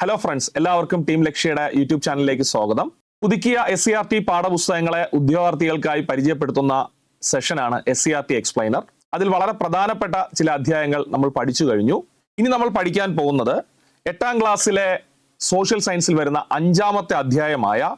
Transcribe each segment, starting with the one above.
Hello friends എല്ലാവർക്കും team ലക്ഷ്യയുടെ YouTube ചാനലിലേക്ക് സ്വാഗതം. പുതുക്കിയ എസ് സി ആർ ടി പാഠപുസ്തകങ്ങളെ ഉദ്യോഗാർത്ഥികൾക്കായി പരിചയപ്പെടുത്തുന്ന സെഷനാണ് S C R T explainer അതിൽ വളരെ പ്രധാനപ്പെട്ട ചില അധ്യായങ്ങൾ നമ്മൾ പഠിച്ചു കഴിഞ്ഞു. ഇനി നമ്മൾ പഠിക്കാൻ പോകുന്നത് എട്ടാം ക്ലാസ്സിലെ സോഷ്യൽ സയൻസിൽ വരുന്ന അഞ്ചാമത്തെ അധ്യായമായ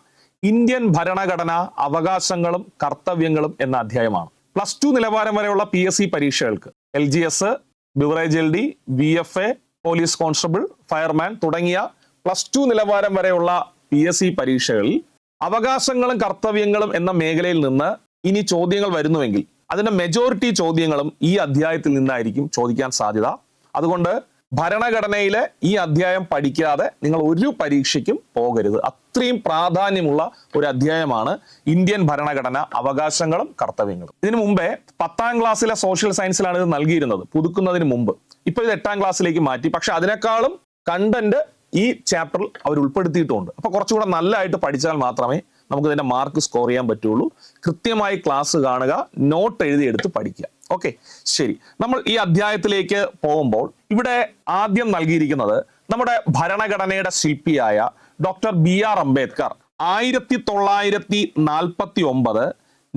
ഇന്ത്യൻ ഭരണഘടന അവകാശങ്ങളും കർത്തവ്യങ്ങളും എന്ന അധ്യായമാണ്. പ്ലസ് ടു നിലവാരം വരെയുള്ള പി എസ് സി പരീക്ഷകൾക്ക്. L G S beverage L D V F A police constable fireman തുടങ്ങിയ പ്ലസ് ടു നിലവാരം വരെയുള്ള പി എസ് സി പരീക്ഷകളിൽ അവകാശങ്ങളും കർത്തവ്യങ്ങളും എന്ന മേഖലയിൽ നിന്ന് ഇനി ചോദ്യങ്ങൾ വരുന്നുവെങ്കിൽ അതിന്റെ മെജോറിറ്റി ചോദ്യങ്ങളും ഈ അധ്യായത്തിൽ നിന്നായിരിക്കും ചോദിക്കാൻ സാധ്യത. അതുകൊണ്ട് ഭരണഘടനയിലെ ഈ അധ്യായം പഠിക്കാതെ നിങ്ങൾ ഒരു പരീക്ഷയ്ക്കും പോകരുത്. അത്രയും പ്രാധാന്യമുള്ള ഒരു അധ്യായമാണ് ഇന്ത്യൻ ഭരണഘടന അവകാശങ്ങളും കർത്തവ്യങ്ങളും. ഇതിനു മുമ്പേ പത്താം ക്ലാസ്സിലെ സോഷ്യൽ സയൻസിലാണ് ഇത് നൽകിയിരുന്നത്. പുതുക്കുന്നതിന് മുമ്പ്. ഇപ്പൊ ഇത് എട്ടാം ക്ലാസ്സിലേക്ക് മാറ്റി. പക്ഷെ അതിനേക്കാളും കണ്ടന്റ് ഈ ചാപ്റ്ററിൽ അവർ ഉൾപ്പെടുത്തിയിട്ടുണ്ട്. അപ്പൊ കുറച്ചുകൂടെ നല്ലതായിട്ട് പഠിച്ചാൽ മാത്രമേ നമുക്ക് ഇതിന്റെ മാർക്ക് സ്കോർ ചെയ്യാൻ പറ്റുള്ളൂ. കൃത്യമായി ക്ലാസ് കാണുക നോട്ട് എഴുതിയെടുത്ത് പഠിക്കുക. ഓക്കെ ശരി. നമ്മൾ ഈ അധ്യായത്തിലേക്ക് പോകുമ്പോൾ ഇവിടെ ആദ്യം നൽകിയിരിക്കുന്നത് നമ്മുടെ ഭരണഘടനയുടെ ശില്പിയായ ഡോക്ടർ ബി ആർ അംബേദ്കർ ആയിരത്തി തൊള്ളായിരത്തി നാൽപ്പത്തി ഒമ്പത്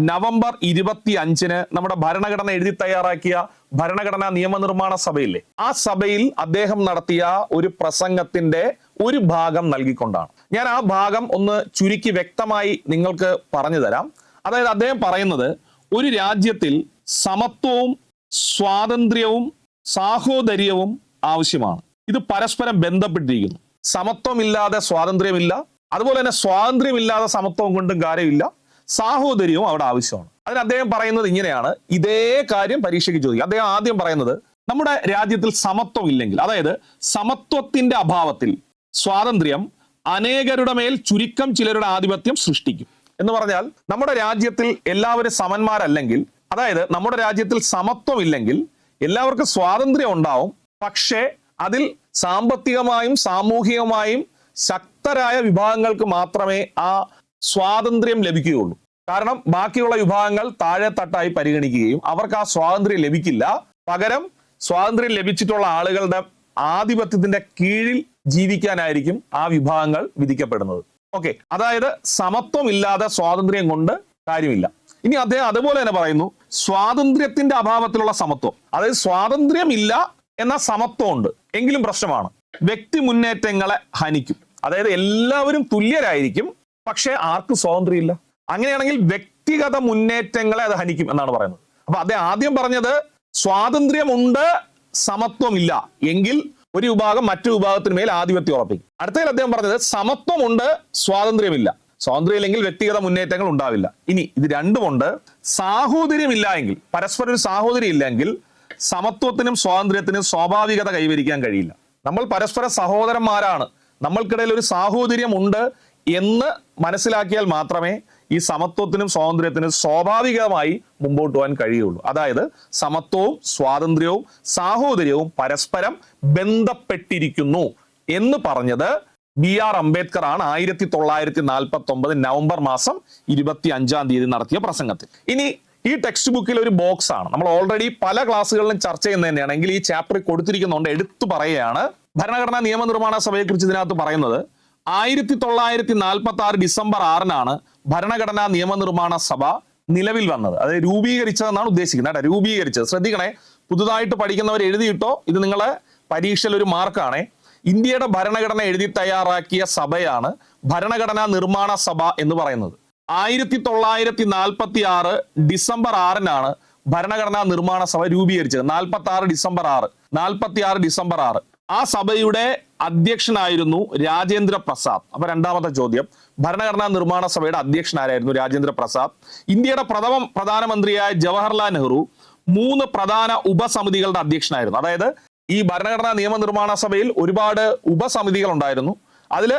നവംബർ ഇരുപത്തി അഞ്ചിന് നമ്മുടെ ഭരണഘടന എഴുതി തയ്യാറാക്കിയ ഭരണഘടനാ നിയമനിർമ്മാണ സഭയില്ലേ? ആ സഭയിൽ അദ്ദേഹം നടത്തിയ ഒരു പ്രസംഗത്തിന്റെ ഒരു ഭാഗം നൽകിക്കൊണ്ടാണ്. ഞാൻ ആ ഭാഗം ഒന്ന് ചുരുക്കി വ്യക്തമായി നിങ്ങൾക്ക് പറഞ്ഞു തരാം അതായത് അദ്ദേഹം പറയുന്നത് ഒരു രാജ്യത്തിൽ സമത്വവും സ്വാതന്ത്ര്യവും സാഹോദര്യവും ആവശ്യമാണ്. ഇത് പരസ്പരം ബന്ധപ്പെട്ടിരിക്കുന്നു. സമത്വമില്ലാതെ സ്വാതന്ത്ര്യമില്ല. അതുപോലെ തന്നെ സ്വാതന്ത്ര്യമില്ലാതെ സമത്വം കൊണ്ടും കാര്യമില്ല. സാഹോദര്യവും അവിടെ ആവശ്യമാണ്. അതിന് അദ്ദേഹം പറയുന്നത് ഇങ്ങനെയാണ്. ഇതേ കാര്യം പരീക്ഷയ്ക്ക് ചോദിക്കുക അദ്ദേഹം ആദ്യം പറയുന്നത് നമ്മുടെ രാജ്യത്തിൽ സമത്വം ഇല്ലെങ്കിൽ അതായത് സമത്വത്തിന്റെ അഭാവത്തിൽ സ്വാതന്ത്ര്യം അനേകരുടെ മേൽ ചുരുക്കം ചിലരുടെ ആധിപത്യം സൃഷ്ടിക്കും. എന്ന് പറഞ്ഞാൽ നമ്മുടെ രാജ്യത്തിൽ എല്ലാവരും സമന്മാരല്ലെങ്കിൽ അതായത് നമ്മുടെ രാജ്യത്തിൽ സമത്വം ഇല്ലെങ്കിൽ എല്ലാവർക്കും സ്വാതന്ത്ര്യം ഉണ്ടാവും. പക്ഷേ അതിൽ സാമ്പത്തികമായും സാമൂഹികമായും ശക്തരായ വിഭാഗങ്ങൾക്ക് മാത്രമേ ആ സ്വാതന്ത്ര്യം ലഭിക്കുകയുള്ളൂ. കാരണം ബാക്കിയുള്ള വിഭാഗങ്ങൾ താഴെ തട്ടായി പരിഗണിക്കുകയും അവർക്ക് ആ സ്വാതന്ത്ര്യം ലഭിക്കില്ല. പകരം സ്വാതന്ത്ര്യം ലഭിച്ചിട്ടുള്ള ആളുകളുടെ ആധിപത്യത്തിന്റെ കീഴിൽ ജീവിക്കാനായിരിക്കും ആ വിഭാഗങ്ങൾ വിധിക്കപ്പെടുന്നത്. ഓക്കെ അതായത് സമത്വമില്ലാതെ സ്വാതന്ത്ര്യം കൊണ്ട് കാര്യമില്ല. ഇനി അദ്ദേഹം അതുപോലെ തന്നെ പറയുന്നു സ്വാതന്ത്ര്യത്തിന്റെ അഭാവത്തിലുള്ള സമത്വം. അതായത് സ്വാതന്ത്ര്യമില്ല എന്ന സമത്വമുണ്ട്. എങ്കിലും പ്രശ്നമാണ്. വ്യക്തി മുന്നേറ്റങ്ങളെ ഹനിക്കും. അതായത് എല്ലാവരും തുല്യരായിരിക്കും. പക്ഷേ ആർക്കും സ്വാതന്ത്ര്യമില്ല. അങ്ങനെയാണെങ്കിൽ വ്യക്തിഗത മുന്നേറ്റങ്ങളെ അത് ഹനിക്കും എന്നാണ് പറയുന്നത്. അപ്പൊ അദ്ദേഹം ആദ്യം പറഞ്ഞത് സ്വാതന്ത്ര്യമുണ്ട് സമത്വമില്ല. എങ്കിൽ ഒരു വിഭാഗം മറ്റു വിഭാഗത്തിന് മേൽ ആധിപത്യം ഉറപ്പിക്കും. അടുത്തതിൽ അദ്ദേഹം പറഞ്ഞത് സമത്വമുണ്ട് സ്വാതന്ത്ര്യമില്ല. സ്വാതന്ത്ര്യം ഇല്ലെങ്കിൽ വ്യക്തിഗത മുന്നേറ്റങ്ങൾ ഉണ്ടാവില്ല. ഇനി ഇത് രണ്ടുമുണ്ട്. സാഹോദര്യമില്ല എങ്കിൽ പരസ്പരം ഒരു സാഹോദര്യം ഇല്ലെങ്കിൽ സമത്വത്തിനും സ്വാതന്ത്ര്യത്തിനും സ്വാഭാവികത കൈവരിക്കാൻ കഴിയില്ല. നമ്മൾ പരസ്പര സഹോദരന്മാരാണ്. നമ്മൾക്കിടയിൽ ഒരു സാഹോദര്യം ഉണ്ട് എന്ന് മനസ്സിലാക്കിയാൽ മാത്രമേ ഈ സമത്വത്തിനും സ്വാതന്ത്ര്യത്തിനും സ്വാഭാവികമായി മുമ്പോട്ട് പോകാൻ കഴിയുള്ളൂ. അതായത് സമത്വവും സ്വാതന്ത്ര്യവും സാഹോദര്യവും പരസ്പരം ബന്ധപ്പെട്ടിരിക്കുന്നു എന്ന് പറഞ്ഞത് ബി ആർ അംബേദ്കർ ആണ് ആയിരത്തി തൊള്ളായിരത്തി നാൽപ്പത്തി ഒമ്പത് നവംബർ മാസം ഇരുപത്തി അഞ്ചാം തീയതി നടത്തിയ പ്രസംഗത്തിൽ. ഇനി ഈ ടെക്സ്റ്റ് ബുക്കിൽ ഒരു ബോക്സ് ആണ്. നമ്മൾ ഓൾറെഡി പല ക്ലാസ്സുകളിലും ചർച്ച ചെയ്യുന്നത് തന്നെയാണ്. എങ്കിൽ ഈ ചാപ്റ്റർ കൊടുത്തിരിക്കുന്നതുകൊണ്ട് എടുത്തു പറയുകയാണ്. ഭരണഘടനാ നിയമനിർമ്മാണ സഭയെക്കുറിച്ച് ഇതിനകത്ത് പറയുന്നത് ആയിരത്തി തൊള്ളായിരത്തി നാൽപ്പത്തി ആറ് ഡിസംബർ ആറിനാണ് ഭരണഘടനാ നിയമനിർമ്മാണ സഭ നിലവിൽ വന്നത്. അതായത് രൂപീകരിച്ചതെന്നാണ് ഉദ്ദേശിക്കുന്നത് കേട്ടോ. രൂപീകരിച്ചത്. ശ്രദ്ധിക്കണേ പുതുതായിട്ട് പഠിക്കുന്നവർ എഴുതിയിട്ടോ ഇത് നിങ്ങളെ പരീക്ഷയിൽ ഒരു മാർക്കാണേ. ഇന്ത്യയുടെ ഭരണഘടന എഴുതി തയ്യാറാക്കിയ സഭയാണ് ഭരണഘടനാ നിർമ്മാണ സഭ എന്ന് പറയുന്നത്. ആയിരത്തി തൊള്ളായിരത്തി നാൽപ്പത്തി ആറ് ഡിസംബർ ആറിനാണ് ഭരണഘടനാ നിർമ്മാണ സഭ രൂപീകരിച്ചത്. നാൽപ്പത്തി ആറ് ഡിസംബർ ആറ് നാൽപ്പത്തി ആറ് ഡിസംബർ ആറ്. ആ സഭയുടെ അധ്യക്ഷനായിരുന്നു രാജേന്ദ്ര പ്രസാദ്. അപ്പൊ രണ്ടാമത്തെ ചോദ്യം. ഭരണഘടനാ നിർമ്മാണ സഭയുടെ അധ്യക്ഷനാരായിരുന്നു രാജേന്ദ്ര പ്രസാദ്? ഇന്ത്യയുടെ പ്രഥമ പ്രധാനമന്ത്രിയായ ജവഹർലാൽ നെഹ്റു മൂന്ന് പ്രധാന ഉപസമിതികളുടെ അധ്യക്ഷനായിരുന്നു. അതായത് ഈ ഭരണഘടനാ നിയമനിർമ്മാണ സഭയിൽ ഒരുപാട് ഉപസമിതികൾ ഉണ്ടായിരുന്നു. അതിൽ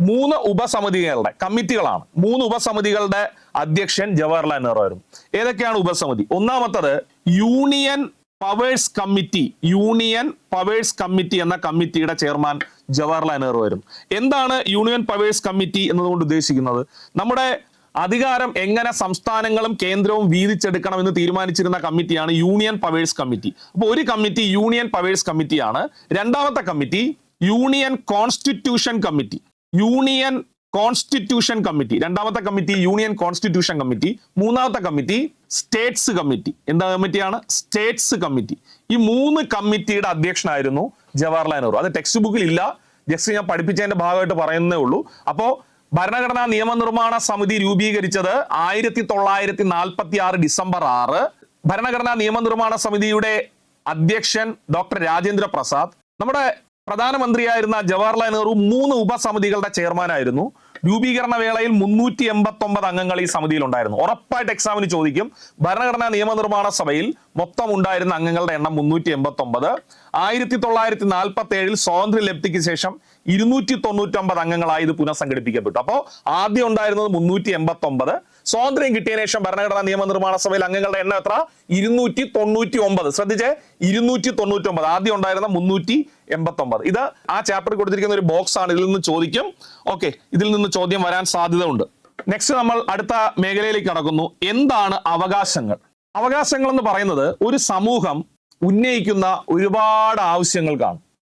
മൂന്ന് ഉപസമിതികളുടെ കമ്മിറ്റികളാണ്. മൂന്ന് ഉപസമിതികളുടെ അധ്യക്ഷൻ ജവഹർലാൽ നെഹ്റു ആയിരുന്നു. ഏതൊക്കെയാണ് ഉപസമിതി? ഒന്നാമത്തത് union powers committee union powers committee എന്ന കമ്മിറ്റിയുടെ ചെയർമാൻ ജവഹർലാൽ നെഹ്റു ആയിരുന്നു. എന്താണ് യൂണിയൻ പവേഴ്സ് കമ്മിറ്റി എന്നതുകൊണ്ട് ഉദ്ദേശിക്കുന്നത്? നമ്മുടെ അധികാരം എങ്ങനെ സംസ്ഥാനങ്ങളും കേന്ദ്രവും വീതിച്ചെടുക്കണം എന്ന് തീരുമാനിച്ചിരുന്ന കമ്മിറ്റിയാണ് യൂണിയൻ പവേഴ്സ് കമ്മിറ്റി അപ്പോൾ ഒരു കമ്മിറ്റി യൂണിയൻ പവേഴ്സ് കമ്മിറ്റിയാണ് രണ്ടാമത്തെ committee union constitution committee union constitution committee രണ്ടാമത്തെ കമ്മിറ്റി യൂണിയൻ കോൺസ്റ്റിറ്റ്യൂഷൻ കമ്മിറ്റി മൂന്നാമത്തെ കമ്മിറ്റി സ്റ്റേറ്റ്സ് കമ്മിറ്റി. എന്താ കമ്മിറ്റിയാണ്? States committee. ഈ മൂന്ന് കമ്മിറ്റിയുടെ അധ്യക്ഷനായിരുന്നു ജവഹർലാൽ നെഹ്റു. അത് ടെക്സ്റ്റ് ബുക്കിൽ ഇല്ല ജസ്റ്റ് ഞാൻ പഠിപ്പിച്ചതിന്റെ ഭാഗമായിട്ട് പറയുന്നേ ഉള്ളൂ. അപ്പോ ഭരണഘടനാ നിയമനിർമ്മാണ സമിതി രൂപീകരിച്ചത് ആയിരത്തി തൊള്ളായിരത്തി നാൽപ്പത്തി ആറ് ഡിസംബർ ആറ്. ഭരണഘടനാ നിയമനിർമ്മാണ സമിതിയുടെ അധ്യക്ഷൻ ഡോക്ടർ രാജേന്ദ്ര പ്രസാദ്. നമ്മുടെ പ്രധാനമന്ത്രിയായിരുന്ന ജവഹർലാൽ നെഹ്റു മൂന്ന് ഉപസമിതികളുടെ ചെയർമാനായിരുന്നു. രൂപീകരണ വേളയിൽ മുന്നൂറ്റി എൺപത്തി ഒമ്പത് അംഗങ്ങൾ ഈ സമിതിയിൽ ഉണ്ടായിരുന്നു. ഉറപ്പായിട്ട് എക്സാമിന് ചോദിക്കും. ഭരണഘടനാ നിയമനിർമ്മാണ സഭയിൽ മൊത്തം ഉണ്ടായിരുന്ന അംഗങ്ങളുടെ എണ്ണം മുന്നൂറ്റി എൺപത്തി ഒമ്പത് ആയിരത്തി തൊള്ളായിരത്തി നാൽപ്പത്തി ഏഴിൽ സ്വാതന്ത്ര്യ ലബ്ധിക്ക് ശേഷം ഇരുന്നൂറ്റി തൊണ്ണൂറ്റി ഒമ്പത് അംഗങ്ങളായി ഇത് പുനഃസംഘടിപ്പിക്കപ്പെട്ടു. അപ്പോൾ ആദ്യം ഉണ്ടായിരുന്നത് മുന്നൂറ്റി എൺപത്തി ഒമ്പത് സ്വാതന്ത്ര്യം കിട്ടിയതിനു ശേഷം ഭരണഘടനാ നിയമനിർമ്മാണ സഭയിൽ അംഗങ്ങളുടെ എണ്ണം എത്ര? ഇരുന്നൂറ്റി തൊണ്ണൂറ്റി ഒമ്പത് ശ്രദ്ധിച്ചേ? ഇരുന്നൂറ്റി തൊണ്ണൂറ്റി ഒമ്പത് ആദ്യം ഉണ്ടായിരുന്ന മുന്നൂറ്റി എൺപത്തി ഒമ്പത് ഇത് ആ ചാപ്റ്ററിൽ കൊടുത്തിരിക്കുന്ന ഒരു ബോക്സ് ആണ്. ഇതിൽ നിന്ന് ചോദിക്കും. ഓക്കെ ഇതിൽ നിന്ന് ചോദ്യം വരാൻ സാധ്യത ഉണ്ട് നെക്സ്റ്റ് നമ്മൾ അടുത്ത മേഖലയിലേക്ക് കടക്കുന്നു. എന്താണ് അവകാശങ്ങൾ? അവകാശങ്ങൾ എന്ന് പറയുന്നത് ഒരു സമൂഹം ഉന്നയിക്കുന്ന ഒരുപാട് ആവശ്യങ്ങൾ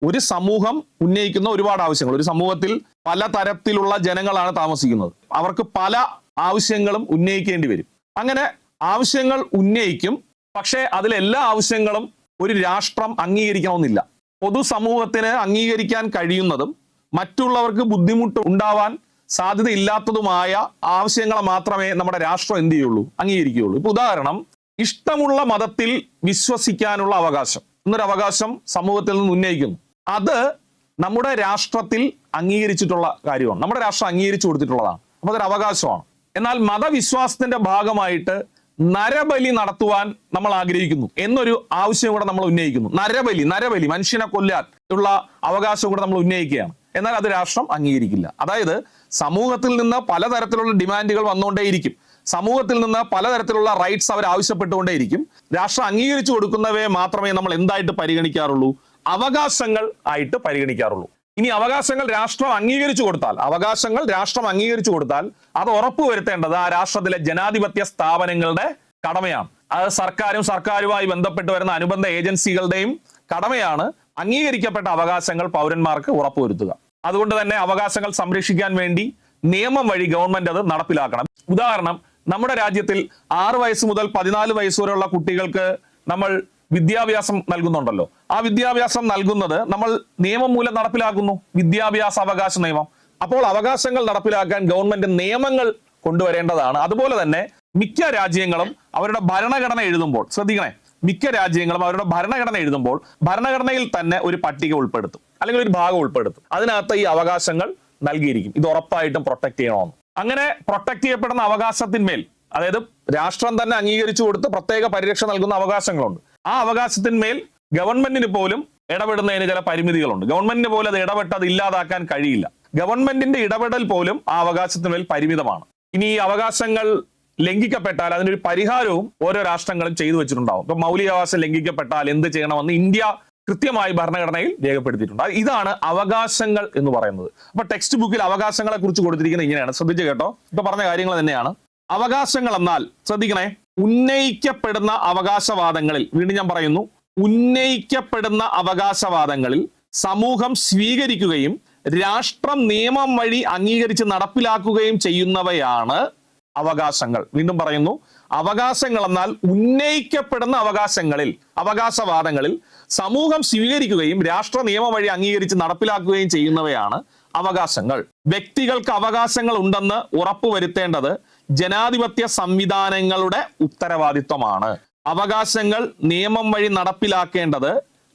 ഒരു സമൂഹം ഉന്നയിക്കുന്ന ഒരുപാട് ആവശ്യങ്ങൾ. ഒരു സമൂഹത്തിൽ പല തരത്തിലുള്ള ജനങ്ങളാണ് താമസിക്കുന്നത്. അവർക്ക് പല ആവശ്യങ്ങളും ഉന്നയിക്കേണ്ടി വരും. അങ്ങനെ ആവശ്യങ്ങൾ ഉന്നയിക്കും പക്ഷേ അതിലെല്ലാ ആവശ്യങ്ങളും ഒരു രാഷ്ട്രം അംഗീകരിക്കണമെന്നില്ല പൊതുസമൂഹത്തിന് അംഗീകരിക്കാൻ കഴിയുന്നതും മറ്റുള്ളവർക്ക് ബുദ്ധിമുട്ട് ഉണ്ടാവാൻ സാധ്യതയില്ലാത്തതുമായ ആവശ്യങ്ങളെ മാത്രമേ നമ്മുടെ രാഷ്ട്രം എന്ത് ചെയ്യുള്ളൂ? അംഗീകരിക്കുകയുള്ളൂ. ഇപ്പൊ ഉദാഹരണം ഇഷ്ടമുള്ള മതത്തിൽ വിശ്വസിക്കാനുള്ള അവകാശം. എന്നൊരു അവകാശം സമൂഹത്തിൽ നിന്ന് ഉന്നയിക്കുന്നു. അത് നമ്മുടെ രാഷ്ട്രത്തിൽ അംഗീകരിച്ചിട്ടുള്ള കാര്യമാണ്. നമ്മുടെ രാഷ്ട്രം അംഗീകരിച്ചു കൊടുത്തിട്ടുള്ളതാണ്. അപ്പൊ അതൊരു അവകാശമാണ് എന്നാൽ മതവിശ്വാസത്തിന്റെ ഭാഗമായിട്ട് നരബലി നടത്തുവാൻ നമ്മൾ ആഗ്രഹിക്കുന്നു എന്നൊരു ആവശ്യം കൂടെ നമ്മൾ ഉന്നയിക്കുന്നു. നരബലി നരബലി മനുഷ്യനെ കൊല്ലാൻ ഉള്ള അവകാശം കൂടെ നമ്മൾ ഉന്നയിക്കുകയാണ്. എന്നാൽ അത് രാഷ്ട്രം അംഗീകരിക്കില്ല. അതായത് സമൂഹത്തിൽ നിന്ന് പലതരത്തിലുള്ള ഡിമാൻഡുകൾ വന്നുകൊണ്ടേയിരിക്കും. സമൂഹത്തിൽ നിന്ന് പലതരത്തിലുള്ള റൈറ്റ്സ് അവർ ആവശ്യപ്പെട്ടുകൊണ്ടേയിരിക്കും. രാഷ്ട്രം അംഗീകരിച്ചു കൊടുക്കുന്നവയെ മാത്രമേ നമ്മൾ എന്തായിട്ട് പരിഗണിക്കാറുള്ളൂ? അവകാശങ്ങൾ ആയിട്ട് പരിഗണിക്കാറുള്ളൂ. ഇനി അവകാശങ്ങൾ രാഷ്ട്രം അംഗീകരിച്ചു കൊടുത്താൽ അവകാശങ്ങൾ രാഷ്ട്രം അംഗീകരിച്ചു കൊടുത്താൽ അത് ഉറപ്പുവരുത്തേണ്ടത് ആ രാഷ്ട്രത്തിലെ ജനാധിപത്യ സ്ഥാപനങ്ങളുടെ കടമയാണ്. അത് സർക്കാരും സർക്കാരുമായി ബന്ധപ്പെട്ട് വരുന്ന അനുബന്ധ ഏജൻസികളുടെയും കടമയാണ് അംഗീകരിക്കപ്പെട്ട അവകാശങ്ങൾ പൗരന്മാർക്ക് ഉറപ്പുവരുത്തുക. അതുകൊണ്ട് തന്നെ അവകാശങ്ങൾ സംരക്ഷിക്കാൻ വേണ്ടി നിയമം വഴി ഗവൺമെന്റ് അത് നടപ്പിലാക്കണം. ഉദാഹരണം നമ്മുടെ രാജ്യത്തിൽ ആറ് വയസ്സ് മുതൽ പതിനാല് വയസ്സ് വരെയുള്ള കുട്ടികൾക്ക് നമ്മൾ വിദ്യാഭ്യാസം നൽകുന്നുണ്ടല്ലോ. ആ വിദ്യാഭ്യാസം നൽകുന്നത് നമ്മൾ നിയമം മൂലം നടപ്പിലാക്കുന്നു. വിദ്യാഭ്യാസ അവകാശ നിയമം. അപ്പോൾ അവകാശങ്ങൾ നടപ്പിലാക്കാൻ ഗവൺമെന്റ് നിയമങ്ങൾ കൊണ്ടുവരേണ്ടതാണ്. അതുപോലെ തന്നെ മിക്ക രാജ്യങ്ങളും അവരുടെ ഭരണഘടന എഴുതുമ്പോൾ ശ്രദ്ധിക്കണേ മിക്ക രാജ്യങ്ങളും അവരുടെ ഭരണഘടന എഴുതുമ്പോൾ ഭരണഘടനയിൽ തന്നെ ഒരു പട്ടിക ഉൾപ്പെടുത്തും. അല്ലെങ്കിൽ ഒരു ഭാഗം ഉൾപ്പെടുത്തും. അതിനകത്ത് ഈ അവകാശങ്ങൾ നൽകിയിരിക്കും. ഇത് ഉറപ്പായിട്ടും പ്രൊട്ടക്ട് ചെയ്യണമെന്ന്. അങ്ങനെ പ്രൊട്ടക്ട് ചെയ്യപ്പെടുന്ന അവകാശത്തിന്മേൽ അതായത് രാഷ്ട്രം തന്നെ അംഗീകരിച്ചു കൊടുത്ത് പ്രത്യേക പരിരക്ഷ നൽകുന്ന അവകാശങ്ങളുണ്ട്. ആ അവകാശത്തിന്മേൽ ഗവൺമെന്റിന് പോലും ഇടപെടുന്നതിന് ചില പരിമിതികളുണ്ട്. ഗവൺമെന്റിന് പോലും അത് ഇടപെട്ട് അത് ഇല്ലാതാക്കാൻ കഴിയില്ല. ഗവൺമെന്റിന്റെ ഇടപെടൽ പോലും ആ അവകാശത്തിന്മേൽ പരിമിതമാണ്. ഇനി ഈ അവകാശങ്ങൾ ലംഘിക്കപ്പെട്ടാൽ അതിനൊരു പരിഹാരവും ഓരോ രാഷ്ട്രങ്ങളും ചെയ്തു വെച്ചിട്ടുണ്ടാവും. ഇപ്പൊ മൗലികാവകാശം ലംഘിക്കപ്പെട്ടാൽ എന്ത് ചെയ്യണമെന്ന് ഇന്ത്യ കൃത്യമായി ഭരണഘടനയിൽ രേഖപ്പെടുത്തിയിട്ടുണ്ട്. ഇതാണ് അവകാശങ്ങൾ എന്ന് പറയുന്നത്. അപ്പൊ ടെക്സ്റ്റ് ബുക്കിൽ അവകാശങ്ങളെ കുറിച്ച് കൊടുത്തിരിക്കുന്നത് ഇങ്ങനെയാണ്. ശ്രദ്ധിച്ചു കേട്ടോ. ഇപ്പൊ പറഞ്ഞ കാര്യങ്ങൾ തന്നെയാണ്. അവകാശങ്ങൾ എന്നാൽ ശ്രദ്ധിക്കണേ ഉന്നയിക്കപ്പെടുന്ന അവകാശവാദങ്ങളിൽ വീണ്ടും ഞാൻ പറയുന്നു ഉന്നയിക്കപ്പെടുന്ന അവകാശവാദങ്ങളിൽ സമൂഹം സ്വീകരിക്കുകയും രാഷ്ട്രം നിയമം വഴി അംഗീകരിച്ച് നടപ്പിലാക്കുകയും ചെയ്യുന്നവയാണ് അവകാശങ്ങൾ. വീണ്ടും പറയുന്നു അവകാശങ്ങൾ എന്നാൽ ഉന്നയിക്കപ്പെടുന്ന അവകാശങ്ങളിൽ അവകാശവാദങ്ങളിൽ സമൂഹം സ്വീകരിക്കുകയും രാഷ്ട്ര നിയമം വഴി അംഗീകരിച്ച് നടപ്പിലാക്കുകയും ചെയ്യുന്നവയാണ് അവകാശങ്ങൾ. വ്യക്തികൾക്ക് അവകാശങ്ങൾ ഉണ്ടെന്ന് ഉറപ്പുവരുത്തേണ്ടത് ജനാധിപത്യ സംവിധാനങ്ങളുടെ ഉത്തരവാദിത്വമാണ്. അവകാശങ്ങൾ നിയമം വഴി നടപ്പിലാക്കേണ്ടത്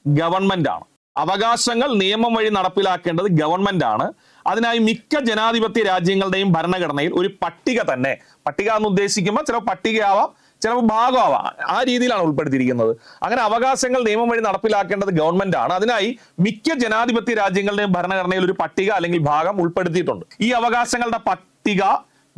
ഗവൺമെന്റ് ആണ് അവകാശങ്ങൾ നിയമം വഴി നടപ്പിലാക്കേണ്ടത് ഗവൺമെന്റ് ആണ് അതിനായി മിക്ക ജനാധിപത്യ രാജ്യങ്ങളുടെയും ഭരണഘടനയിൽ ഒരു പട്ടിക തന്നെ. പട്ടിക എന്ന് ഉദ്ദേശിക്കുമ്പോൾ ചില പട്ടികയാവാം ചിലപ്പോൾ ഭാഗമാവാം. ആ രീതിയിലാണ് ഉൾപ്പെടുത്തിയിരിക്കുന്നത്. അങ്ങനെ അവകാശങ്ങൾ നിയമം വഴി നടപ്പിലാക്കേണ്ടത് ഗവൺമെന്റ് ആണ്. അതിനായി മിക്ക ജനാധിപത്യ രാജ്യങ്ങളുടെയും ഭരണഘടനയിൽ ഒരു പട്ടിക അല്ലെങ്കിൽ ഭാഗം ഉൾപ്പെടുത്തിയിട്ടുണ്ട്. ഈ അവകാശങ്ങളുടെ പട്ടിക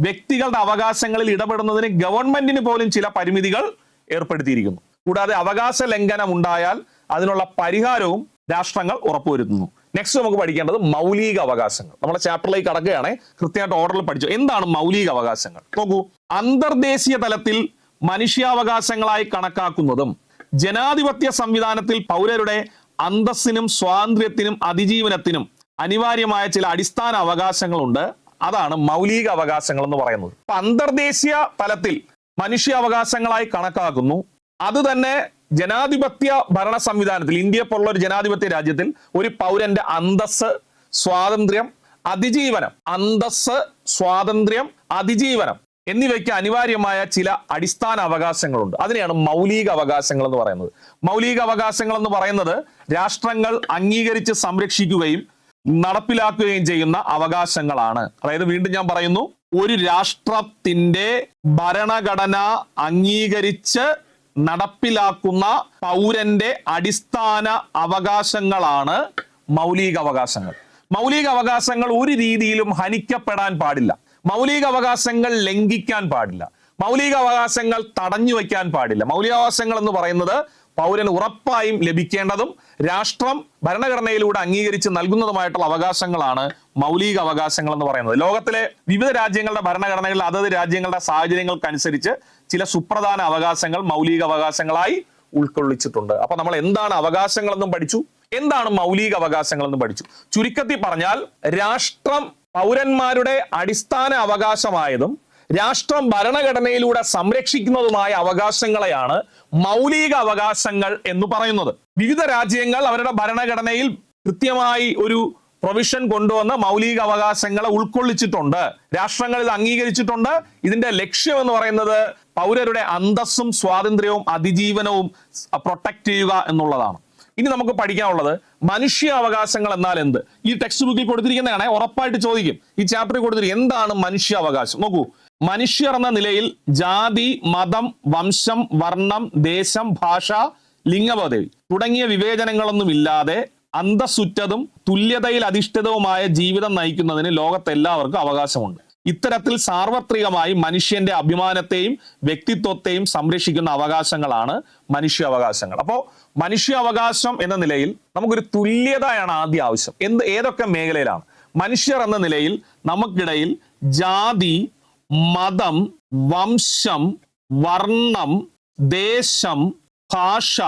വ്യക്തികളുടെ അവകാശങ്ങളിൽ ഇടപെടുന്നതിന് ഗവൺമെന്റിന് പോലും ചില പരിമിതികൾ ഏർപ്പെടുത്തിയിരിക്കുന്നു. കൂടാതെ അവകാശ ലംഘനം ഉണ്ടായാൽ അതിനുള്ള പരിഹാരവും രാഷ്ട്രങ്ങൾ ഉറപ്പുവരുത്തുന്നു. നെക്സ്റ്റ് നമുക്ക് പഠിക്കേണ്ടത് മൗലിക അവകാശങ്ങൾ. നമ്മുടെ ചാപ്റ്ററിലേക്ക് കടക്കുകയാണെങ്കിൽ കൃത്യമായിട്ട് ഓർഡറിൽ പഠിച്ചു. എന്താണ് മൗലിക അവകാശങ്ങൾ? നോക്കൂ അന്തർദേശീയ തലത്തിൽ മനുഷ്യാവകാശങ്ങളായി കണക്കാക്കുന്നതും ജനാധിപത്യ സംവിധാനത്തിൽ പൗരരുടെ അന്തസ്സിനും സ്വാതന്ത്ര്യത്തിനും അതിജീവനത്തിനും അനിവാര്യമായ ചില അടിസ്ഥാന അവകാശങ്ങളുണ്ട്. അതാണ് മൗലിക അവകാശങ്ങൾ എന്ന് പറയുന്നത്. അപ്പൊ അന്തർദേശീയ തലത്തിൽ മനുഷ്യാവകാശങ്ങളായി കണക്കാക്കുന്നു. അത് തന്നെ ജനാധിപത്യ ഭരണ സംവിധാനത്തിൽ ഇന്ത്യയെ പോലുള്ള ഒരു ജനാധിപത്യ രാജ്യത്തിൽ ഒരു പൗരന്റെ അന്തസ് സ്വാതന്ത്ര്യം അതിജീവനം. അന്തസ് സ്വാതന്ത്ര്യം അതിജീവനം. എന്നിവയ്ക്ക് അനിവാര്യമായ ചില അടിസ്ഥാന അവകാശങ്ങളുണ്ട്. അതിനെയാണ് മൗലിക അവകാശങ്ങൾ എന്ന് പറയുന്നത്. മൗലിക അവകാശങ്ങൾ എന്ന് പറയുന്നത് രാഷ്ട്രങ്ങൾ അംഗീകരിച്ച് സംരക്ഷിക്കുകയും നടപ്പിലാക്കുകയും ചെയ്യുന്ന അവകാശങ്ങളാണ്. അതായത് വീണ്ടും ഞാൻ പറയുന്നു ഒരു രാഷ്ട്രത്തിന്റെ ഭരണഘടന അംഗീകരിച്ച് നടപ്പിലാക്കുന്ന പൗരന്റെ അടിസ്ഥാന അവകാശങ്ങളാണ് മൗലിക അവകാശങ്ങൾ. മൗലിക അവകാശങ്ങൾ ഒരു രീതിയിലും ഹനിക്കപ്പെടാൻ പാടില്ല. മൗലിക അവകാശങ്ങൾ ലംഘിക്കാൻ പാടില്ല. മൗലിക അവകാശങ്ങൾ തടഞ്ഞു വയ്ക്കാൻ പാടില്ല. മൗലിക അവകാശങ്ങൾ എന്ന് പറയുന്നത് പൗരന് ഉറപ്പായും ലഭിക്കേണ്ടതും രാഷ്ട്രം ഭരണഘടനയിലൂടെ അംഗീകരിച്ച് നൽകുന്നതുമായിട്ടുള്ള അവകാശങ്ങളാണ് മൗലിക അവകാശങ്ങൾ എന്ന് പറയുന്നത്. ലോകത്തിലെ വിവിധ രാജ്യങ്ങളുടെ ഭരണഘടനകളിൽ അതത് രാജ്യങ്ങളുടെ സാഹചര്യങ്ങൾക്കനുസരിച്ച് ചില സുപ്രധാന അവകാശങ്ങൾ മൗലിക അവകാശങ്ങളായി ഉൾക്കൊള്ളിച്ചിട്ടുണ്ട്. അപ്പൊ നമ്മൾ എന്താണ് അവകാശങ്ങളെന്നും പഠിച്ചു? എന്താണ് മൗലിക അവകാശങ്ങളെന്നും പഠിച്ചു? ചുരുക്കത്തിൽ പറഞ്ഞാൽ രാഷ്ട്രം പൗരന്മാരുടെ അടിസ്ഥാന അവകാശമായതും രാഷ്ട്രം ഭരണഘടനയിലൂടെ സംരക്ഷിക്കുന്നതുമായ അവകാശങ്ങളെയാണ് മൗലിക അവകാശങ്ങൾ എന്ന് പറയുന്നത്. വിവിധ രാജ്യങ്ങൾ അവരുടെ ഭരണഘടനയിൽ കൃത്യമായി ഒരു പ്രൊവിഷൻ കൊണ്ടുവന്ന് മൗലിക അവകാശങ്ങളെ ഉൾക്കൊള്ളിച്ചിട്ടുണ്ട്. രാഷ്ട്രങ്ങൾ ഇത് അംഗീകരിച്ചിട്ടുണ്ട്. ഇതിന്റെ ലക്ഷ്യം എന്ന് പറയുന്നത് പൗരരുടെ അന്തസ്സും സ്വാതന്ത്ര്യവും അതിജീവനവും പ്രൊട്ടക്ട് ചെയ്യുക എന്നുള്ളതാണ്. ഇനി നമുക്ക് പഠിക്കാനുള്ളത് മനുഷ്യ അവകാശങ്ങൾ എന്നാൽ എന്ത്? ഈ ടെക്സ്റ്റ് ബുക്കിൽ കൊടുത്തിരിക്കുന്നതാണ് ഉറപ്പായിട്ട് ചോദിക്കും. ഈ ചാപ്റ്ററിൽ കൊടുത്തിരിക്കും എന്താണ് മനുഷ്യ അവകാശം നോക്കൂ. മനുഷ്യർ എന്ന നിലയിൽ ജാതി മതം വംശം വർണം ദേശം ഭാഷ ലിംഗപദവി തുടങ്ങിയ വിവേചനങ്ങളൊന്നും ഇല്ലാതെ അന്തസ്സുറ്റതും തുല്യതയിൽ അധിഷ്ഠിതവുമായ ജീവിതം നയിക്കുന്നതിന് ലോകത്തെല്ലാവർക്കും അവകാശമുണ്ട്. ഇത്തരത്തിൽ സാർവത്രികമായി മനുഷ്യന്റെ അഭിമാനത്തെയും വ്യക്തിത്വത്തെയും സംരക്ഷിക്കുന്ന അവകാശങ്ങളാണ് മനുഷ്യ അവകാശങ്ങൾ അപ്പോൾ മനുഷ്യ അവകാശം എന്ന നിലയിൽ നമുക്കൊരു തുല്യതയാണ് ആദ്യ ആവശ്യം. എന്ത് ഏതൊക്കെ മേഖലയിലാണ്? മനുഷ്യർ എന്ന നിലയിൽ നമുക്കിടയിൽ ജാതി മതം വംശം വർണം ദേശം ഭാഷ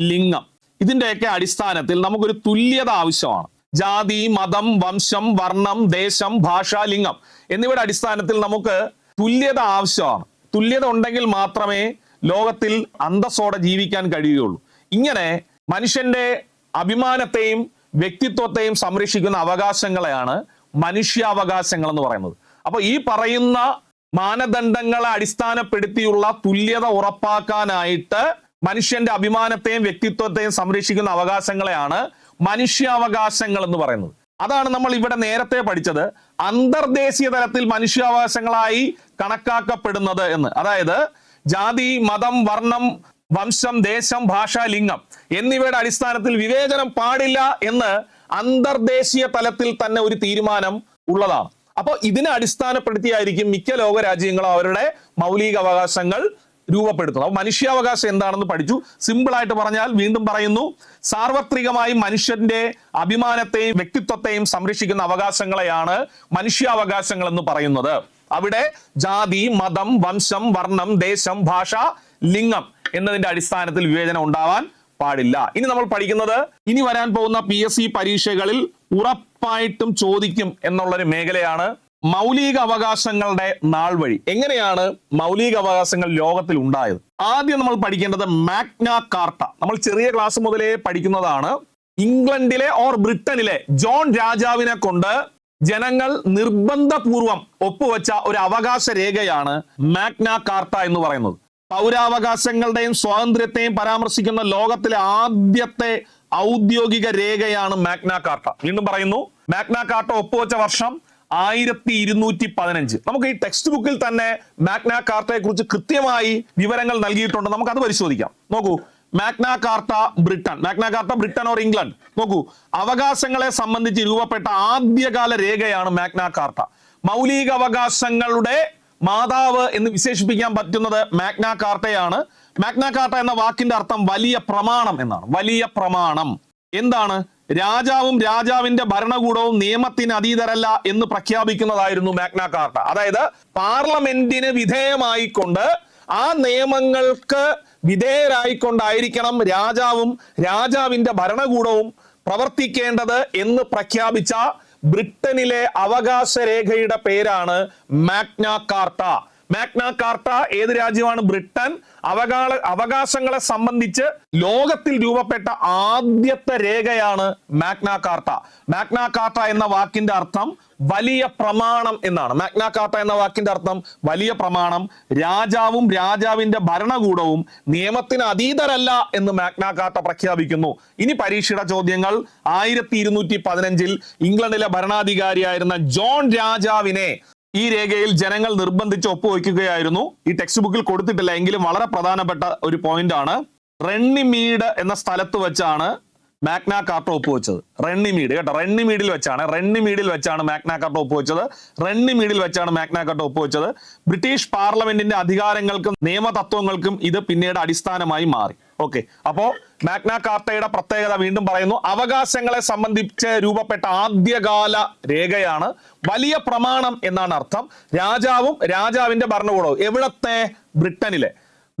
ലിംഗം. ഇതിന്റെയൊക്കെ അടിസ്ഥാനത്തിൽ നമുക്കൊരു തുല്യത ആവശ്യമാണ്. ജാതി മതം വംശം വർണം ദേശം ഭാഷ ലിംഗം. എന്നിവയുടെ അടിസ്ഥാനത്തിൽ നമുക്ക് തുല്യത ആവശ്യമാണ്. തുല്യത ഉണ്ടെങ്കിൽ മാത്രമേ ലോകത്തിൽ അന്തസ്സോടെ ജീവിക്കാൻ കഴിയുകയുള്ളൂ. ഇങ്ങനെ മനുഷ്യന്റെ അഭിമാനത്തെയും വ്യക്തിത്വത്തെയും സംരക്ഷിക്കുന്ന അവകാശങ്ങളെയാണ് മനുഷ്യാവകാശങ്ങൾ എന്ന് പറയുന്നത്. അപ്പൊ ഈ പറയുന്ന മാനദണ്ഡങ്ങളെ അടിസ്ഥാനപ്പെടുത്തിയുള്ള തുല്യത ഉറപ്പാക്കാനായിട്ട് മനുഷ്യന്റെ അഭിമാനത്തെയും വ്യക്തിത്വത്തെയും സംരക്ഷിക്കുന്ന അവകാശങ്ങളെയാണ് മനുഷ്യാവകാശങ്ങൾ എന്ന് പറയുന്നത്. അതാണ് നമ്മൾ ഇവിടെ നേരത്തെ പഠിച്ചത്. അന്തർദേശീയ തലത്തിൽ മനുഷ്യാവകാശങ്ങളായി കണക്കാക്കപ്പെടുന്നത് എന്ന്. അതായത് ജാതി മതം വർണം വംശം ദേശം ഭാഷ ലിംഗം എന്നിവയുടെ അടിസ്ഥാനത്തിൽ വിവേചനം പാടില്ല എന്ന് അന്തർദേശീയ തലത്തിൽ തന്നെ ഒരു തീരുമാനം ഉള്ളതാണ്. അപ്പോൾ ഇതിനെ അടിസ്ഥാനപ്പെടുത്തിയായിരിക്കും മിക്ക ലോകരാജ്യങ്ങളും അവരുടെ മൗലിക അവകാശങ്ങൾ രൂപപ്പെടുത്തുന്നത്. അപ്പോൾ മനുഷ്യാവകാശം എന്താണെന്ന് പഠിച്ചു. സിമ്പിളായിട്ട് പറഞ്ഞാൽ വീണ്ടും പറയുന്നു സാർവത്രികമായി മനുഷ്യന്റെ അഭിമാനത്തെയും വ്യക്തിത്വത്തെയും സംരക്ഷിക്കുന്ന അവകാശങ്ങളെയാണ് മനുഷ്യാവകാശങ്ങൾ എന്ന് പറയുന്നത്. അവിടെ ജാതി മതം വംശം വർണം ദേശം ഭാഷ ലിംഗം എന്നതിന്റെ അടിസ്ഥാനത്തിൽ വിവേചനം ഉണ്ടാവാൻ പാടില്ല. ഇനി നമ്മൾ പഠിക്കുന്നത് ഇനി വരാൻ പോകുന്ന പി എസ് സി പരീക്ഷകളിൽ ഉറപ്പായിട്ടും ചോദിക്കും എന്നുള്ളൊരു മേഖലയാണ് മൗലിക അവകാശങ്ങളുടെ നാൾ വഴി. എങ്ങനെയാണ് മൗലിക അവകാശങ്ങൾ ലോകത്തിൽ ഉണ്ടായത്? ആദ്യം നമ്മൾ പഠിക്കേണ്ടത് മാഗ്ന കാർട്ട. നമ്മൾ ചെറിയ ക്ലാസ് മുതലേ പഠിക്കുന്നതാണ്. ഇംഗ്ലണ്ടിലെ ഓർ ബ്രിട്ടനിലെ ജോൺ രാജാവിനെ കൊണ്ട് ജനങ്ങൾ നിർബന്ധപൂർവം ഒപ്പുവെച്ച ഒരു അവകാശ രേഖയാണ് മാഗ്ന കാർട്ട എന്ന് പറയുന്നത്. പൗരാവകാശങ്ങളുടെയും സ്വാതന്ത്ര്യത്തെയും പരാമർശിക്കുന്ന ലോകത്തിലെ ആദ്യത്തെ ഔദ്യോഗിക രേഖയാണ് മാഗ്ന കാർട്ട. വീണ്ടും പറയുന്നു മാഗ്ന കാർട്ട ഒപ്പുവെച്ച വർഷം ആയിരത്തി ഇരുന്നൂറ്റി പതിനഞ്ച് നമുക്ക് ഈ ടെക്സ്റ്റ് ബുക്കിൽ തന്നെ മാഗ്ന കാർട്ടയെ കുറിച്ച് കൃത്യമായി വിവരങ്ങൾ നൽകിയിട്ടുണ്ട്. നമുക്ക് അത് പരിശോധിക്കാം. നോക്കൂ. Magna Carta Britain. Magna Carta Britain or England? നോക്കൂ. അവകാശങ്ങളെ സംബന്ധിച്ച് രൂപപ്പെട്ട ആദ്യകാല രേഖയാണ് മാഗ്ന കാർട്ട. മൗലിക അവകാശങ്ങളുടെ മാതാവ് എന്ന് വിശേഷിപ്പിക്കാൻ പറ്റുന്നത് മാഗ്ന കാർട്ടയാണ്. മാഗ്ന കാർട്ട എന്ന വാക്കിന്റെ അർത്ഥം വലിയ പ്രമാണം എന്നാണ്. വലിയ പ്രമാണം. എന്താണ്? രാജാവും രാജാവിന്റെ ഭരണകൂടവും നിയമത്തിന് അതീതരല്ല എന്ന് പ്രഖ്യാപിക്കുന്നതായിരുന്നു മാഗ്ന കാർട്ട. അതായത് പാർലമെന്റിന് വിധേയമായിക്കൊണ്ട് ആ നിയമങ്ങൾക്ക് വിധേയരായിക്കൊണ്ടായിരിക്കണം രാജാവും രാജാവിന്റെ ഭരണകൂടവും പ്രവർത്തിക്കേണ്ടത് എന്ന് പ്രഖ്യാപിച്ച ബ്രിട്ടനിലെ അവകാശ രേഖയുടെ പേരാണ് മാഗ്ന കാർട്ട. മാഗ്ന കാർട്ട ഏത് രാജ്യമാണ്? ബ്രിട്ടൻ അവകാള അവകാശങ്ങളെ സംബന്ധിച്ച് ലോകത്തിൽ രൂപപ്പെട്ട ആദ്യത്തെ രേഖയാണ് മാഗ്ന കാർട്ട കാർട്ട എന്ന വാക്കിന്റെ അർത്ഥം വലിയ പ്രമാണം എന്നാണ്. മാഗ്ന കാർട്ട എന്ന വാക്കിന്റെ അർത്ഥം വലിയ പ്രമാണം രാജാവും രാജാവിന്റെ ഭരണകൂടവും നിയമത്തിന് അതീതരല്ല എന്ന് മാഗ്ന കാർട്ട പ്രഖ്യാപിക്കുന്നു. ഇനി പരീക്ഷയുടെ ചോദ്യങ്ങൾ. ആയിരത്തി ഇരുന്നൂറ്റി പതിനഞ്ചിൽ ഇംഗ്ലണ്ടിലെ ഭരണാധികാരിയായിരുന്ന ജോൺ രാജാവിനെ ഈ രേഖയിൽ ജനങ്ങൾ നിർബന്ധിച്ച് ഒപ്പുവയ്ക്കുകയായിരുന്നു ഈ ടെക്സ്റ്റ് ബുക്കിൽ കൊടുത്തിട്ടില്ല. എങ്കിലും വളരെ പ്രധാനപ്പെട്ട ഒരു പോയിന്റ് ആണ്. റെണ്ണിമീഡ് എന്ന സ്ഥലത്ത് വെച്ചാണ് മാഗ്ന കാർട്ട ഒപ്പുവെച്ചത്. റെണ്ണിമീഡ് കേട്ടോ. റെണ്ണിമീഡിൽ വെച്ചാണ്. റെണ്ണിമീഡിൽ വെച്ചാണ് മാഗ്ന കാർട്ട ഒപ്പുവെച്ചത്. റെണ്ണിമീഡിൽ വെച്ചാണ് മാഗ്ന കാർട്ട ഒപ്പുവെച്ചത്. ബ്രിട്ടീഷ് പാർലമെന്റിന്റെ അധികാരങ്ങൾക്കും നിയമതത്വങ്ങൾക്കും ഇത് പിന്നീട് അടിസ്ഥാനമായി മാറി. ഓക്കെ അപ്പോ മാഗ്ന കാർട്ടയുടെ പ്രത്യേകത വീണ്ടും പറയുന്നു. അവകാശങ്ങളെ സംബന്ധിച്ച് രൂപപ്പെട്ട ആദ്യകാല രേഖയാണ്. വലിയ പ്രമാണം എന്നാണ് അർത്ഥം. രാജാവും രാജാവിന്റെ ഭരണകൂടവും എവിടത്തെ? ബ്രിട്ടനിലെ.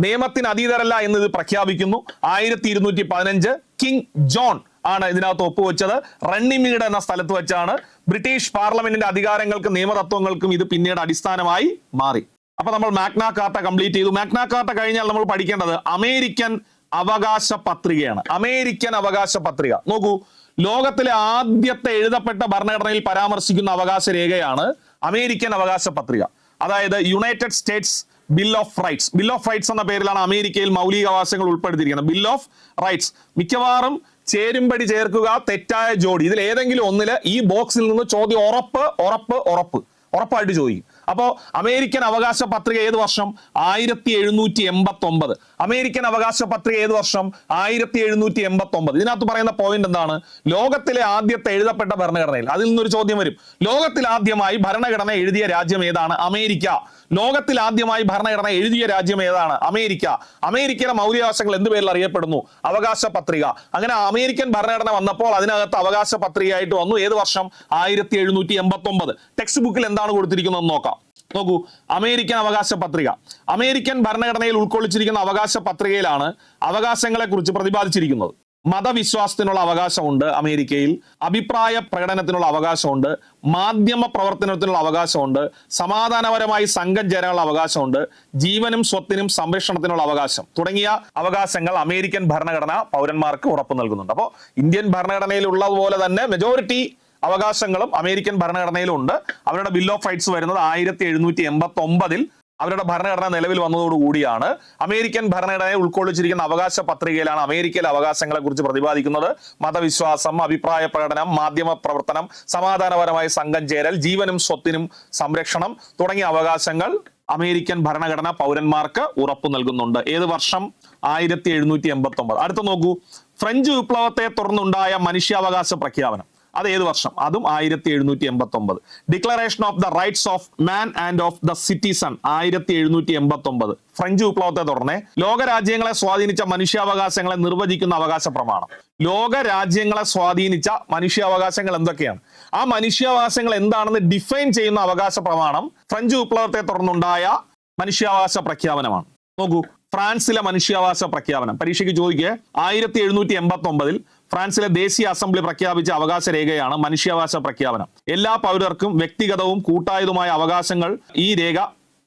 നിയമത്തിന് അതീതരല്ല എന്ന് ഇത് പ്രഖ്യാപിക്കുന്നു. ആയിരത്തി ഇരുന്നൂറ്റി പതിനഞ്ച് കിങ് ജോൺ ആണ് ഇതിനകത്ത് ഒപ്പുവെച്ചത്. റണ്ണിമീഡ് എന്ന സ്ഥലത്ത് വെച്ചാണ് ബ്രിട്ടീഷ് പാർലമെന്റിന്റെ അധികാരങ്ങൾക്കും നിയമതത്വങ്ങൾക്കും ഇത് പിന്നീട് അടിസ്ഥാനമായി മാറി. അപ്പൊ നമ്മൾ മാഗ്ന കാർട്ട കംപ്ലീറ്റ് ചെയ്തു. മാഗ്ന കാർട്ട കഴിഞ്ഞാൽ നമ്മൾ പഠിക്കേണ്ടത് അമേരിക്കൻ അവകാശ പത്രികയാണ് അമേരിക്കൻ അവകാശ പത്രിക നോക്കൂ ലോകത്തിലെ ആദ്യത്തെ എഴുതപ്പെട്ട ഭരണഘടനയിൽ പരാമർശിക്കുന്ന അവകാശ രേഖയാണ് അമേരിക്കൻ അവകാശ പത്രിക അതായത് United States bill of rights bill of rights എന്ന പേരിലാണ് അമേരിക്കയിൽ മൗലികാവകാശങ്ങൾ ഉൾപ്പെടുത്തിയിരിക്കുന്നത്. ബിൽ ഓഫ് റൈറ്റ്സ് മിക്കവാറും ചേരുംപടി ചേർക്കുക തെറ്റായ ജോഡി. ഇതിൽ ഏതെങ്കിലും ഒന്നിൽ ഈ ബോക്സിൽ നിന്ന് ചോദ്യം ഉറപ്പ് ഉറപ്പ് ഉറപ്പ്. ഉറപ്പായിട്ട് ചോദിക്കും. അപ്പോ അമേരിക്കൻ അവകാശ പത്രിക ഏത് വർഷം? ആയിരത്തി എഴുന്നൂറ്റി എൺപത്തി ഒമ്പത് അമേരിക്കൻ അവകാശ പത്രിക ഏത് വർഷം? ആയിരത്തി എഴുന്നൂറ്റി എൺപത്തി ഒമ്പത് ഇതിനകത്ത് പറയുന്ന പോയിന്റ് എന്താണ്? ലോകത്തിലെ ആദ്യത്തെ എഴുതപ്പെട്ട ഭരണഘടനയിൽ. അതിൽ നിന്നൊരു ചോദ്യം വരും. ലോകത്തിൽ ആദ്യമായി ഭരണഘടന എഴുതിയ രാജ്യം ഏതാണ്? അമേരിക്ക. ലോകത്തിൽ ആദ്യമായി ഭരണഘടന എഴുതിയ രാജ്യം ഏതാണ്? അമേരിക്ക. അമേരിക്കയിലെ മൗലികാവകാശങ്ങൾ എന്ത് പേരിൽ അറിയപ്പെടുന്നു? അവകാശ പത്രിക. അങ്ങനെ അമേരിക്കൻ ഭരണഘടന വന്നപ്പോൾ അതിനകത്ത് അവകാശ പത്രികയായിട്ട് വന്നു. ഏത് വർഷം? ആയിരത്തി എഴുന്നൂറ്റി എൺപത്തി ഒമ്പത് ടെക്സ്റ്റ് ബുക്കിൽ എന്താണ് കൊടുത്തിരിക്കുന്നത് നോക്കാം. നോക്കൂ അമേരിക്കൻ അവകാശ പത്രിക. അമേരിക്കൻ ഭരണഘടനയിൽ ഉൾക്കൊള്ളിച്ചിരിക്കുന്ന അവകാശ പത്രികയിലാണ് അവകാശങ്ങളെ കുറിച്ച് പ്രതിപാദിച്ചിരിക്കുന്നത്. മതവിശ്വാസത്തിനുള്ള അവകാശമുണ്ട് അമേരിക്കയിൽ അഭിപ്രായ പ്രകടനത്തിനുള്ള അവകാശമുണ്ട് മാധ്യമ പ്രവർത്തനത്തിനുള്ള അവകാശമുണ്ട് സമാധാനപരമായി സംഘം ചേരാനുള്ള അവകാശമുണ്ട് ജീവനും സ്വത്തിനും സംരക്ഷണത്തിനുള്ള അവകാശം തുടങ്ങിയ അവകാശങ്ങൾ അമേരിക്കൻ ഭരണഘടന പൗരന്മാർക്ക് ഉറപ്പു നൽകുന്നുണ്ട്. അപ്പോൾ ഇന്ത്യൻ ഭരണഘടനയിൽ ഉള്ളതുപോലെ തന്നെ മെജോറിറ്റി അവകാശങ്ങളും അമേരിക്കൻ ഭരണഘടനയിലുണ്ട്. അവരുടെ ബിൽ ഓഫ് റൈറ്റ്സ് വരുന്നത് ആയിരത്തി എഴുന്നൂറ്റി എൺപത്തി ഒമ്പതിൽ അവരുടെ ഭരണഘടന നിലവിൽ വന്നതോടുകൂടിയാണ് അമേരിക്കൻ ഭരണഘടനയെ ഉൾക്കൊള്ളിച്ചിരിക്കുന്ന അവകാശ പത്രികയിലാണ് അമേരിക്കയിലെ അവകാശങ്ങളെ കുറിച്ച് പ്രതിപാദിക്കുന്നത്. മതവിശ്വാസം അഭിപ്രായ പ്രകടനം മാധ്യമ പ്രവർത്തനം സമാധാനപരമായ സംഘം ചേരൽ ജീവനും സ്വത്തിനും സംരക്ഷണം തുടങ്ങിയ അവകാശങ്ങൾ അമേരിക്കൻ ഭരണഘടന പൗരന്മാർക്ക് ഉറപ്പു നൽകുന്നുണ്ട്. ഏത് വർഷം? ആയിരത്തി എഴുന്നൂറ്റി എൺപത്തി ഒമ്പത് അടുത്ത നോക്കൂ. ഫ്രഞ്ച് വിപ്ലവത്തെ തുടർന്നുണ്ടായ മനുഷ്യാവകാശ പ്രഖ്യാപനം. അത് ഏത് വർഷം? അതും ആയിരത്തി എഴുന്നൂറ്റി എൺപത്തി ഒമ്പത് declaration of the rights of man and of the citizen ആയിരത്തി എഴുന്നൂറ്റി എൺപത്തി ഒമ്പത് ഫ്രഞ്ച് വിപ്ലവത്തെ തുടർന്ന് ലോകരാജ്യങ്ങളെ സ്വാധീനിച്ച മനുഷ്യാവകാശങ്ങളെ നിർവചിക്കുന്ന അവകാശ പ്രമാണം ലോകരാജ്യങ്ങളെ സ്വാധീനിച്ച മനുഷ്യാവകാശങ്ങൾ എന്തൊക്കെയാണ്? ആ മനുഷ്യാവകാശങ്ങൾ എന്താണെന്ന് ഡിഫൈൻ ചെയ്യുന്ന അവകാശ പ്രമാണം ഫ്രഞ്ച് വിപ്ലവത്തെ തുടർന്നുണ്ടായ മനുഷ്യാവകാശ പ്രഖ്യാപനമാണ്. നോക്കൂ ഫ്രാൻസിലെ മനുഷ്യാവകാശ പ്രഖ്യാപനം. പരീക്ഷയ്ക്ക് ചോദിക്കുക ആയിരത്തി എഴുന്നൂറ്റി എൺപത്തി ഒമ്പതിൽ ഫ്രാൻസിലെ ദേശീയ അസംബ്ലി പ്രഖ്യാപിച്ച അവകാശ രേഖയാണ് മനുഷ്യാവകാശ പ്രഖ്യാപനം. എല്ലാ പൗരർക്കും വ്യക്തിഗതവും കൂട്ടായതുമായ അവകാശങ്ങൾ ഈ രേഖ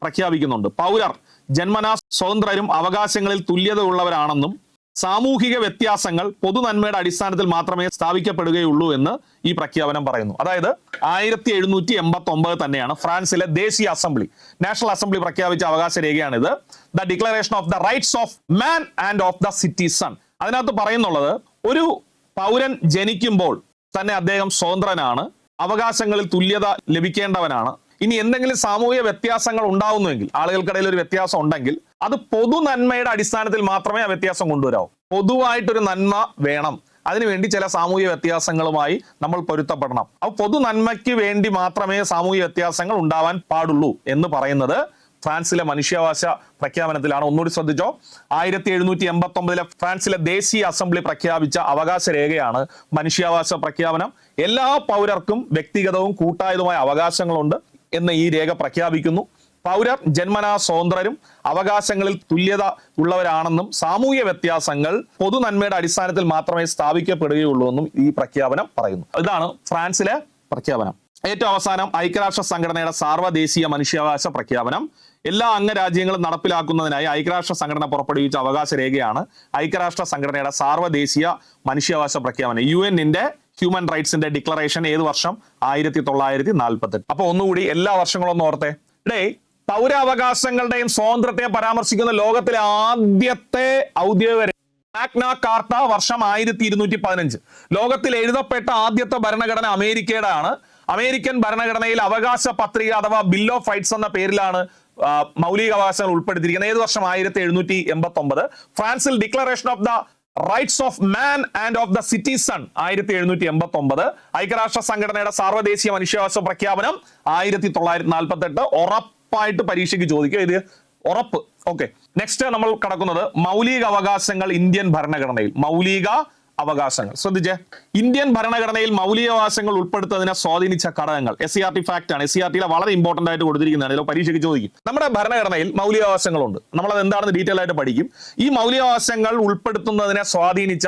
പ്രഖ്യാപിക്കുന്നുണ്ട്. പൗരർ ജന്മനാ സ്വതന്ത്രരും അവകാശങ്ങളിൽ തുല്യത ഉള്ളവരാണെന്നും സാമൂഹിക വ്യത്യാസങ്ങൾ പൊതുനന്മയുടെ അടിസ്ഥാനത്തിൽ മാത്രമേ സ്ഥാപിക്കപ്പെടുകയുള്ളൂ എന്ന് ഈ പ്രഖ്യാപനം പറയുന്നു. അതായത് ആയിരത്തി എഴുന്നൂറ്റി എൺപത്തി ഒമ്പത് തന്നെയാണ് ഫ്രാൻസിലെ ദേശീയ അസംബ്ലി നാഷണൽ അസംബ്ലി പ്രഖ്യാപിച്ച അവകാശ രേഖയാണിത് the declaration of the rights of man and of the citizen അതിനകത്ത് പറയുന്നുള്ളത് ഒരു പൗരൻ ജനിക്കുമ്പോൾ തന്നെ അദ്ദേഹം സ്വതന്ത്രനാണ്. അവകാശങ്ങളിൽ തുല്യത ലഭിക്കേണ്ടവനാണ്. ഇനി എന്തെങ്കിലും സാമൂഹിക വ്യത്യാസങ്ങൾ ഉണ്ടാവുന്നുവെങ്കിൽ ആളുകൾക്കിടയിൽ ഒരു വ്യത്യാസം ഉണ്ടെങ്കിൽ അത് പൊതു നന്മയുടെ അടിസ്ഥാനത്തിൽ മാത്രമേ ആ വ്യത്യാസം കൊണ്ടുവരാവൂ. പൊതുവായിട്ടൊരു നന്മ വേണം. അതിനുവേണ്ടി ചില സാമൂഹിക വ്യത്യാസങ്ങളുമായി നമ്മൾ പൊരുത്തപ്പെടണം. അപ്പോൾ പൊതു നന്മയ്ക്ക് വേണ്ടി മാത്രമേ സാമൂഹിക വ്യത്യാസങ്ങൾ ഉണ്ടാവാൻ പാടുള്ളൂ എന്ന് പറയുന്നത് ഫ്രാൻസിലെ മനുഷ്യാവകാശ പ്രഖ്യാപനത്തിലാണ്. ഒന്നുകൂടി ശ്രദ്ധിച്ചോ. ആയിരത്തി എഴുന്നൂറ്റി എൺപത്തി ഒമ്പതിലെ ഫ്രാൻസിലെ ദേശീയ അസംബ്ലി പ്രഖ്യാപിച്ച അവകാശ രേഖയാണ് മനുഷ്യാവകാശ പ്രഖ്യാപനം. എല്ലാ പൗരർക്കും വ്യക്തിഗതവും കൂട്ടായതുമായ അവകാശങ്ങളുണ്ട് എന്ന് ഈ രേഖ പ്രഖ്യാപിക്കുന്നു. പൗരർ ജന്മനാ സ്വതന്ത്രരും അവകാശങ്ങളിൽ തുല്യത ഉള്ളവരാണെന്നും സാമൂഹ്യ വ്യത്യാസങ്ങൾ പൊതു നന്മയുടെ അടിസ്ഥാനത്തിൽ മാത്രമേ സ്ഥാപിക്കപ്പെടുകയുള്ളൂ എന്നും ഈ പ്രഖ്യാപനം പറയുന്നു. ഇതാണ് ഫ്രാൻസിലെ പ്രഖ്യാപനം. ഏറ്റവും അവസാനം ഐക്യരാഷ്ട്ര സംഘടനയുടെ സാർവദേശീയ മനുഷ്യാവകാശ പ്രഖ്യാപനം. എല്ലാ അംഗരാജ്യങ്ങളും നടപ്പിലാക്കുന്നതിനായി ഐക്യരാഷ്ട്ര സംഘടന പുറപ്പെടുവിച്ച അവകാശ രേഖയാണ് ഐക്യരാഷ്ട്ര സംഘടനയുടെ സാർവദേശീയ മനുഷ്യാവകാശ പ്രഖ്യാപനം. യു എന്നിന്റെ ഹ്യൂമൻ റൈറ്റ്സിന്റെ ഡിക്ലറേഷൻ ഏത് വർഷം? ആയിരത്തി തൊള്ളായിരത്തി നാൽപ്പത്തെട്ട് അപ്പൊ ഒന്നുകൂടി എല്ലാ വർഷങ്ങളും ഒന്ന് ഓർത്തെ. ഡേ പൗരാവകാശങ്ങളുടെയും സ്വാതന്ത്ര്യത്തെ പരാമർശിക്കുന്ന ലോകത്തിലെ ആദ്യത്തെ ഔദ്യോഗിക മാഗ്ന കാർട്ട വർഷം ആയിരത്തി ഇരുന്നൂറ്റി പതിനഞ്ച് ലോകത്തിൽ എഴുതപ്പെട്ട ആദ്യത്തെ ഭരണഘടന അമേരിക്കയുടെ ആണ് അമേരിക്കൻ ഭരണഘടനയിൽ അവകാശ പത്രിക അഥവാ ബിൽ ഓഫ് റൈറ്റ്സ് എന്ന പേരിലാണ് ആ, മൗലിക അവകാശങ്ങൾ ഉൾപ്പെടുത്തിയിരിക്കുന്നത് ഏത് വർഷം? ആയിരത്തി എഴുന്നൂറ്റി എൺപത്തി ഒമ്പത് ഫ്രാൻസിൽ declaration of the rights of man and of the citizen ആയിരത്തി എഴുന്നൂറ്റി എൺപത്തി ഒമ്പത് ഐക്യരാഷ്ട്ര സംഘടനയുടെ സാർവദേശീയ മനുഷ്യാവകാശ പ്രഖ്യാപനം ആയിരത്തി തൊള്ളായിരത്തി നാൽപ്പത്തി എട്ട് ഉറപ്പായിട്ട് പരീക്ഷയ്ക്ക് ചോദിക്കുക. ഇത് ഉറപ്പ്. ഓക്കെ നെക്സ്റ്റ് നമ്മൾ കടക്കുന്നത് മൗലിക അവകാശങ്ങൾ ഇന്ത്യൻ ഭരണഘടനയിൽ. മൗലിക അവകാശങ്ങൾ. ശ്രദ്ധിച്ചേ. ഇന്ത്യൻ ഭരണഘടനയിൽ മൗലികാവകാശങ്ങൾ ഉൾപ്പെടുത്തുന്നതിനെ സ്വാധീനിച്ച ഘടകങ്ങൾ. S C R T fact ആണ്. എസ് സി ആർ ടിയിലെ വളരെ ഇമ്പോർട്ടന്റ് ആയിട്ട് കൊടുത്തിരിക്കുന്നതാണ് ഇതിൽ പരീക്ഷയ്ക്ക് ചോദിക്കും. നമ്മുടെ ഭരണഘടനയിൽ മൗലികാവകാശങ്ങളുണ്ട്. അത് എന്താണെന്ന് ഡീറ്റെയിൽ ആയിട്ട് പഠിക്കും. ഈ മൗലികാവകാശങ്ങൾ ഉൾപ്പെടുത്തുന്നതിനെ സ്വാധീനിച്ച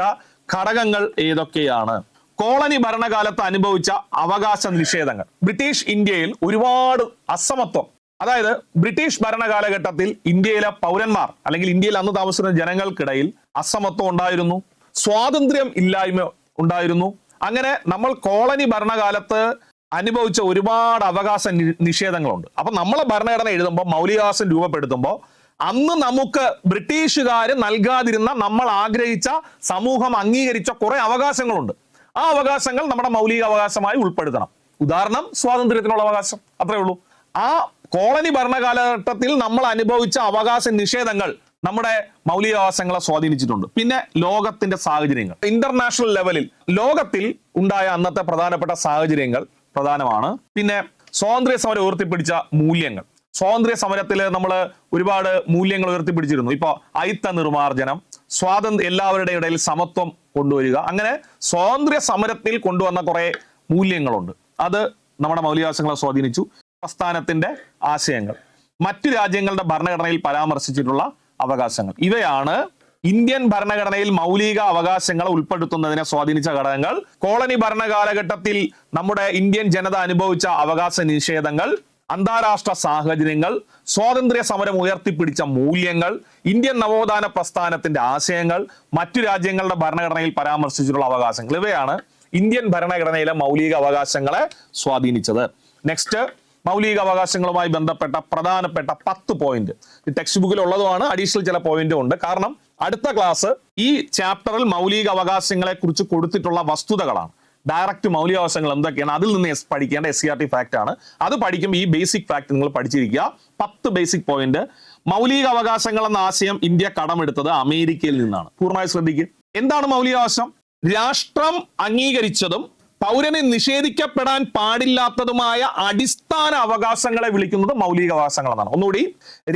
ഘടകങ്ങൾ ഏതൊക്കെയാണ്? കോളനി ഭരണകാലത്ത് അനുഭവിച്ച അവകാശ നിഷേധങ്ങൾ. ബ്രിട്ടീഷ് ഇന്ത്യയിൽ ഒരുപാട് അസമത്വം. അതായത് ബ്രിട്ടീഷ് ഭരണകാലഘട്ടത്തിൽ ഇന്ത്യയിലെ പൗരന്മാർ അല്ലെങ്കിൽ ഇന്ത്യയിൽ അന്ന് താമസിക്കുന്ന ജനങ്ങൾക്കിടയിൽ അസമത്വം ഉണ്ടായിരുന്നു. സ്വാതന്ത്ര്യം ഇല്ലായ്മ ഉണ്ടായിരുന്നു. അങ്ങനെ നമ്മൾ കോളനി ഭരണകാലത്ത് അനുഭവിച്ച ഒരുപാട് അവകാശ നിഷേധങ്ങളുണ്ട്. അപ്പൊ നമ്മളെ ഭരണഘടന എഴുതുമ്പോൾ മൗലികാവകാശം രൂപപ്പെടുത്തുമ്പോൾ അന്ന് നമുക്ക് ബ്രിട്ടീഷുകാർ നൽകാതിരുന്ന നമ്മൾ ആഗ്രഹിച്ച സമൂഹം അംഗീകരിച്ച കുറെ അവകാശങ്ങളുണ്ട്. ആ അവകാശങ്ങൾ നമ്മുടെ മൗലിക അവകാശമായി ഉൾപ്പെടുത്തണം. ഉദാഹരണം സ്വാതന്ത്ര്യത്തിനുള്ള അവകാശം. അത്രേ ഉള്ളൂ. ആ കോളനി ഭരണകാലഘട്ടത്തിൽ നമ്മൾ അനുഭവിച്ച അവകാശ നിഷേധങ്ങൾ നമ്മുടെ മൗലികാവകാശങ്ങളെ സ്വാധീനിച്ചിട്ടുണ്ട്. പിന്നെ ലോകത്തിന്റെ സാഹചര്യങ്ങൾ. ഇന്റർനാഷണൽ ലെവലിൽ ലോകത്തിൽ ഉണ്ടായ അന്നത്തെ പ്രധാനപ്പെട്ട സാഹചര്യങ്ങൾ പ്രധാനമാണ്. പിന്നെ സ്വാതന്ത്ര്യ സമരം ഉയർത്തിപ്പിടിച്ച മൂല്യങ്ങൾ. സ്വാതന്ത്ര്യ സമരത്തിൽ നമ്മൾ ഒരുപാട് മൂല്യങ്ങൾ ഉയർത്തിപ്പിടിച്ചിരുന്നു. ഇപ്പൊ അയിത്ത നിർമാർജനം സ്വാതന്ത്ര്യ എല്ലാവരുടെ ഇടയിൽ സമത്വം കൊണ്ടുവരിക. അങ്ങനെ സ്വാതന്ത്ര്യ സമരത്തിൽ കൊണ്ടുവന്ന കുറെ മൂല്യങ്ങളുണ്ട്. അത് നമ്മുടെ മൗലികാവകാശങ്ങളെ സ്വാധീനിച്ചു. പ്രസ്ഥാനത്തിന്റെ ആശയങ്ങൾ. മറ്റു രാജ്യങ്ങളുടെ ഭരണഘടനയിൽ പരാമർശിച്ചിട്ടുള്ള അവകാശങ്ങൾ. ഇവയാണ് ഇന്ത്യൻ ഭരണഘടനയിൽ മൗലിക അവകാശങ്ങൾ ഉൾപ്പെടുത്തുന്നതിനെ സ്വാധീനിച്ച ഘടകങ്ങൾ. കോളനി ഭരണകാലഘട്ടത്തിൽ നമ്മുടെ ഇന്ത്യൻ ജനത അനുഭവിച്ച അവകാശ നിഷേധങ്ങൾ അന്താരാഷ്ട്ര സാഹചര്യങ്ങൾ സ്വാതന്ത്ര്യ സമരം ഉയർത്തിപ്പിടിച്ച മൂല്യങ്ങൾ ഇന്ത്യൻ നവോത്ഥാന പ്രസ്ഥാനത്തിന്റെ ആശയങ്ങൾ മറ്റു രാജ്യങ്ങളുടെ ഭരണഘടനയിൽ പരാമർശിച്ചിട്ടുള്ള അവകാശങ്ങൾ. ഇവയാണ് ഇന്ത്യൻ ഭരണഘടനയിലെ മൗലിക അവകാശങ്ങളെ സ്വാധീനിച്ചത്. നെക്സ്റ്റ് മൗലിക അവകാശങ്ങളുമായി ബന്ധപ്പെട്ട പ്രധാനപ്പെട്ട പത്ത് പോയിന്റ് ഈ ടെക്സ്റ്റ് ബുക്കിൽ ഉള്ളതുമാണ് അഡീഷണൽ ചില പോയിന്റും ഉണ്ട്. കാരണം അടുത്ത ക്ലാസ് ഈ ചാപ്റ്ററിൽ മൗലിക അവകാശങ്ങളെ കുറിച്ച് കൊടുത്തിട്ടുള്ള വസ്തുതകളാണ്. ഡയറക്റ്റ് മൗലിക അവകാശങ്ങൾ എന്തൊക്കെയാണ്? അതിൽ നിന്ന് എസ് പഠിക്കേണ്ട S C R T fact ആണ്. അത് പഠിക്കുമ്പോൾ ഈ ബേസിക് ഫാക്ട് നിങ്ങൾ പഠിച്ചിരിക്കുക. പത്ത് ബേസിക് പോയിന്റ് മൗലിക അവകാശങ്ങൾ എന്ന ആശയം ഇന്ത്യ കടമെടുത്തത് അമേരിക്കയിൽ നിന്നാണ്. പൂർണമായി ശ്രദ്ധിക്കുക എന്താണ് മൗലികാവകാശം രാഷ്ട്രം അംഗീകരിച്ചതും പൗരന് നിഷേധിക്കപ്പെടാൻ പാടില്ലാത്തതുമായ അടിസ്ഥാന അവകാശങ്ങളെ വിളിക്കുന്നത് മൗലിക അവകാശങ്ങൾ എന്നാണ് ഒന്നുകൂടി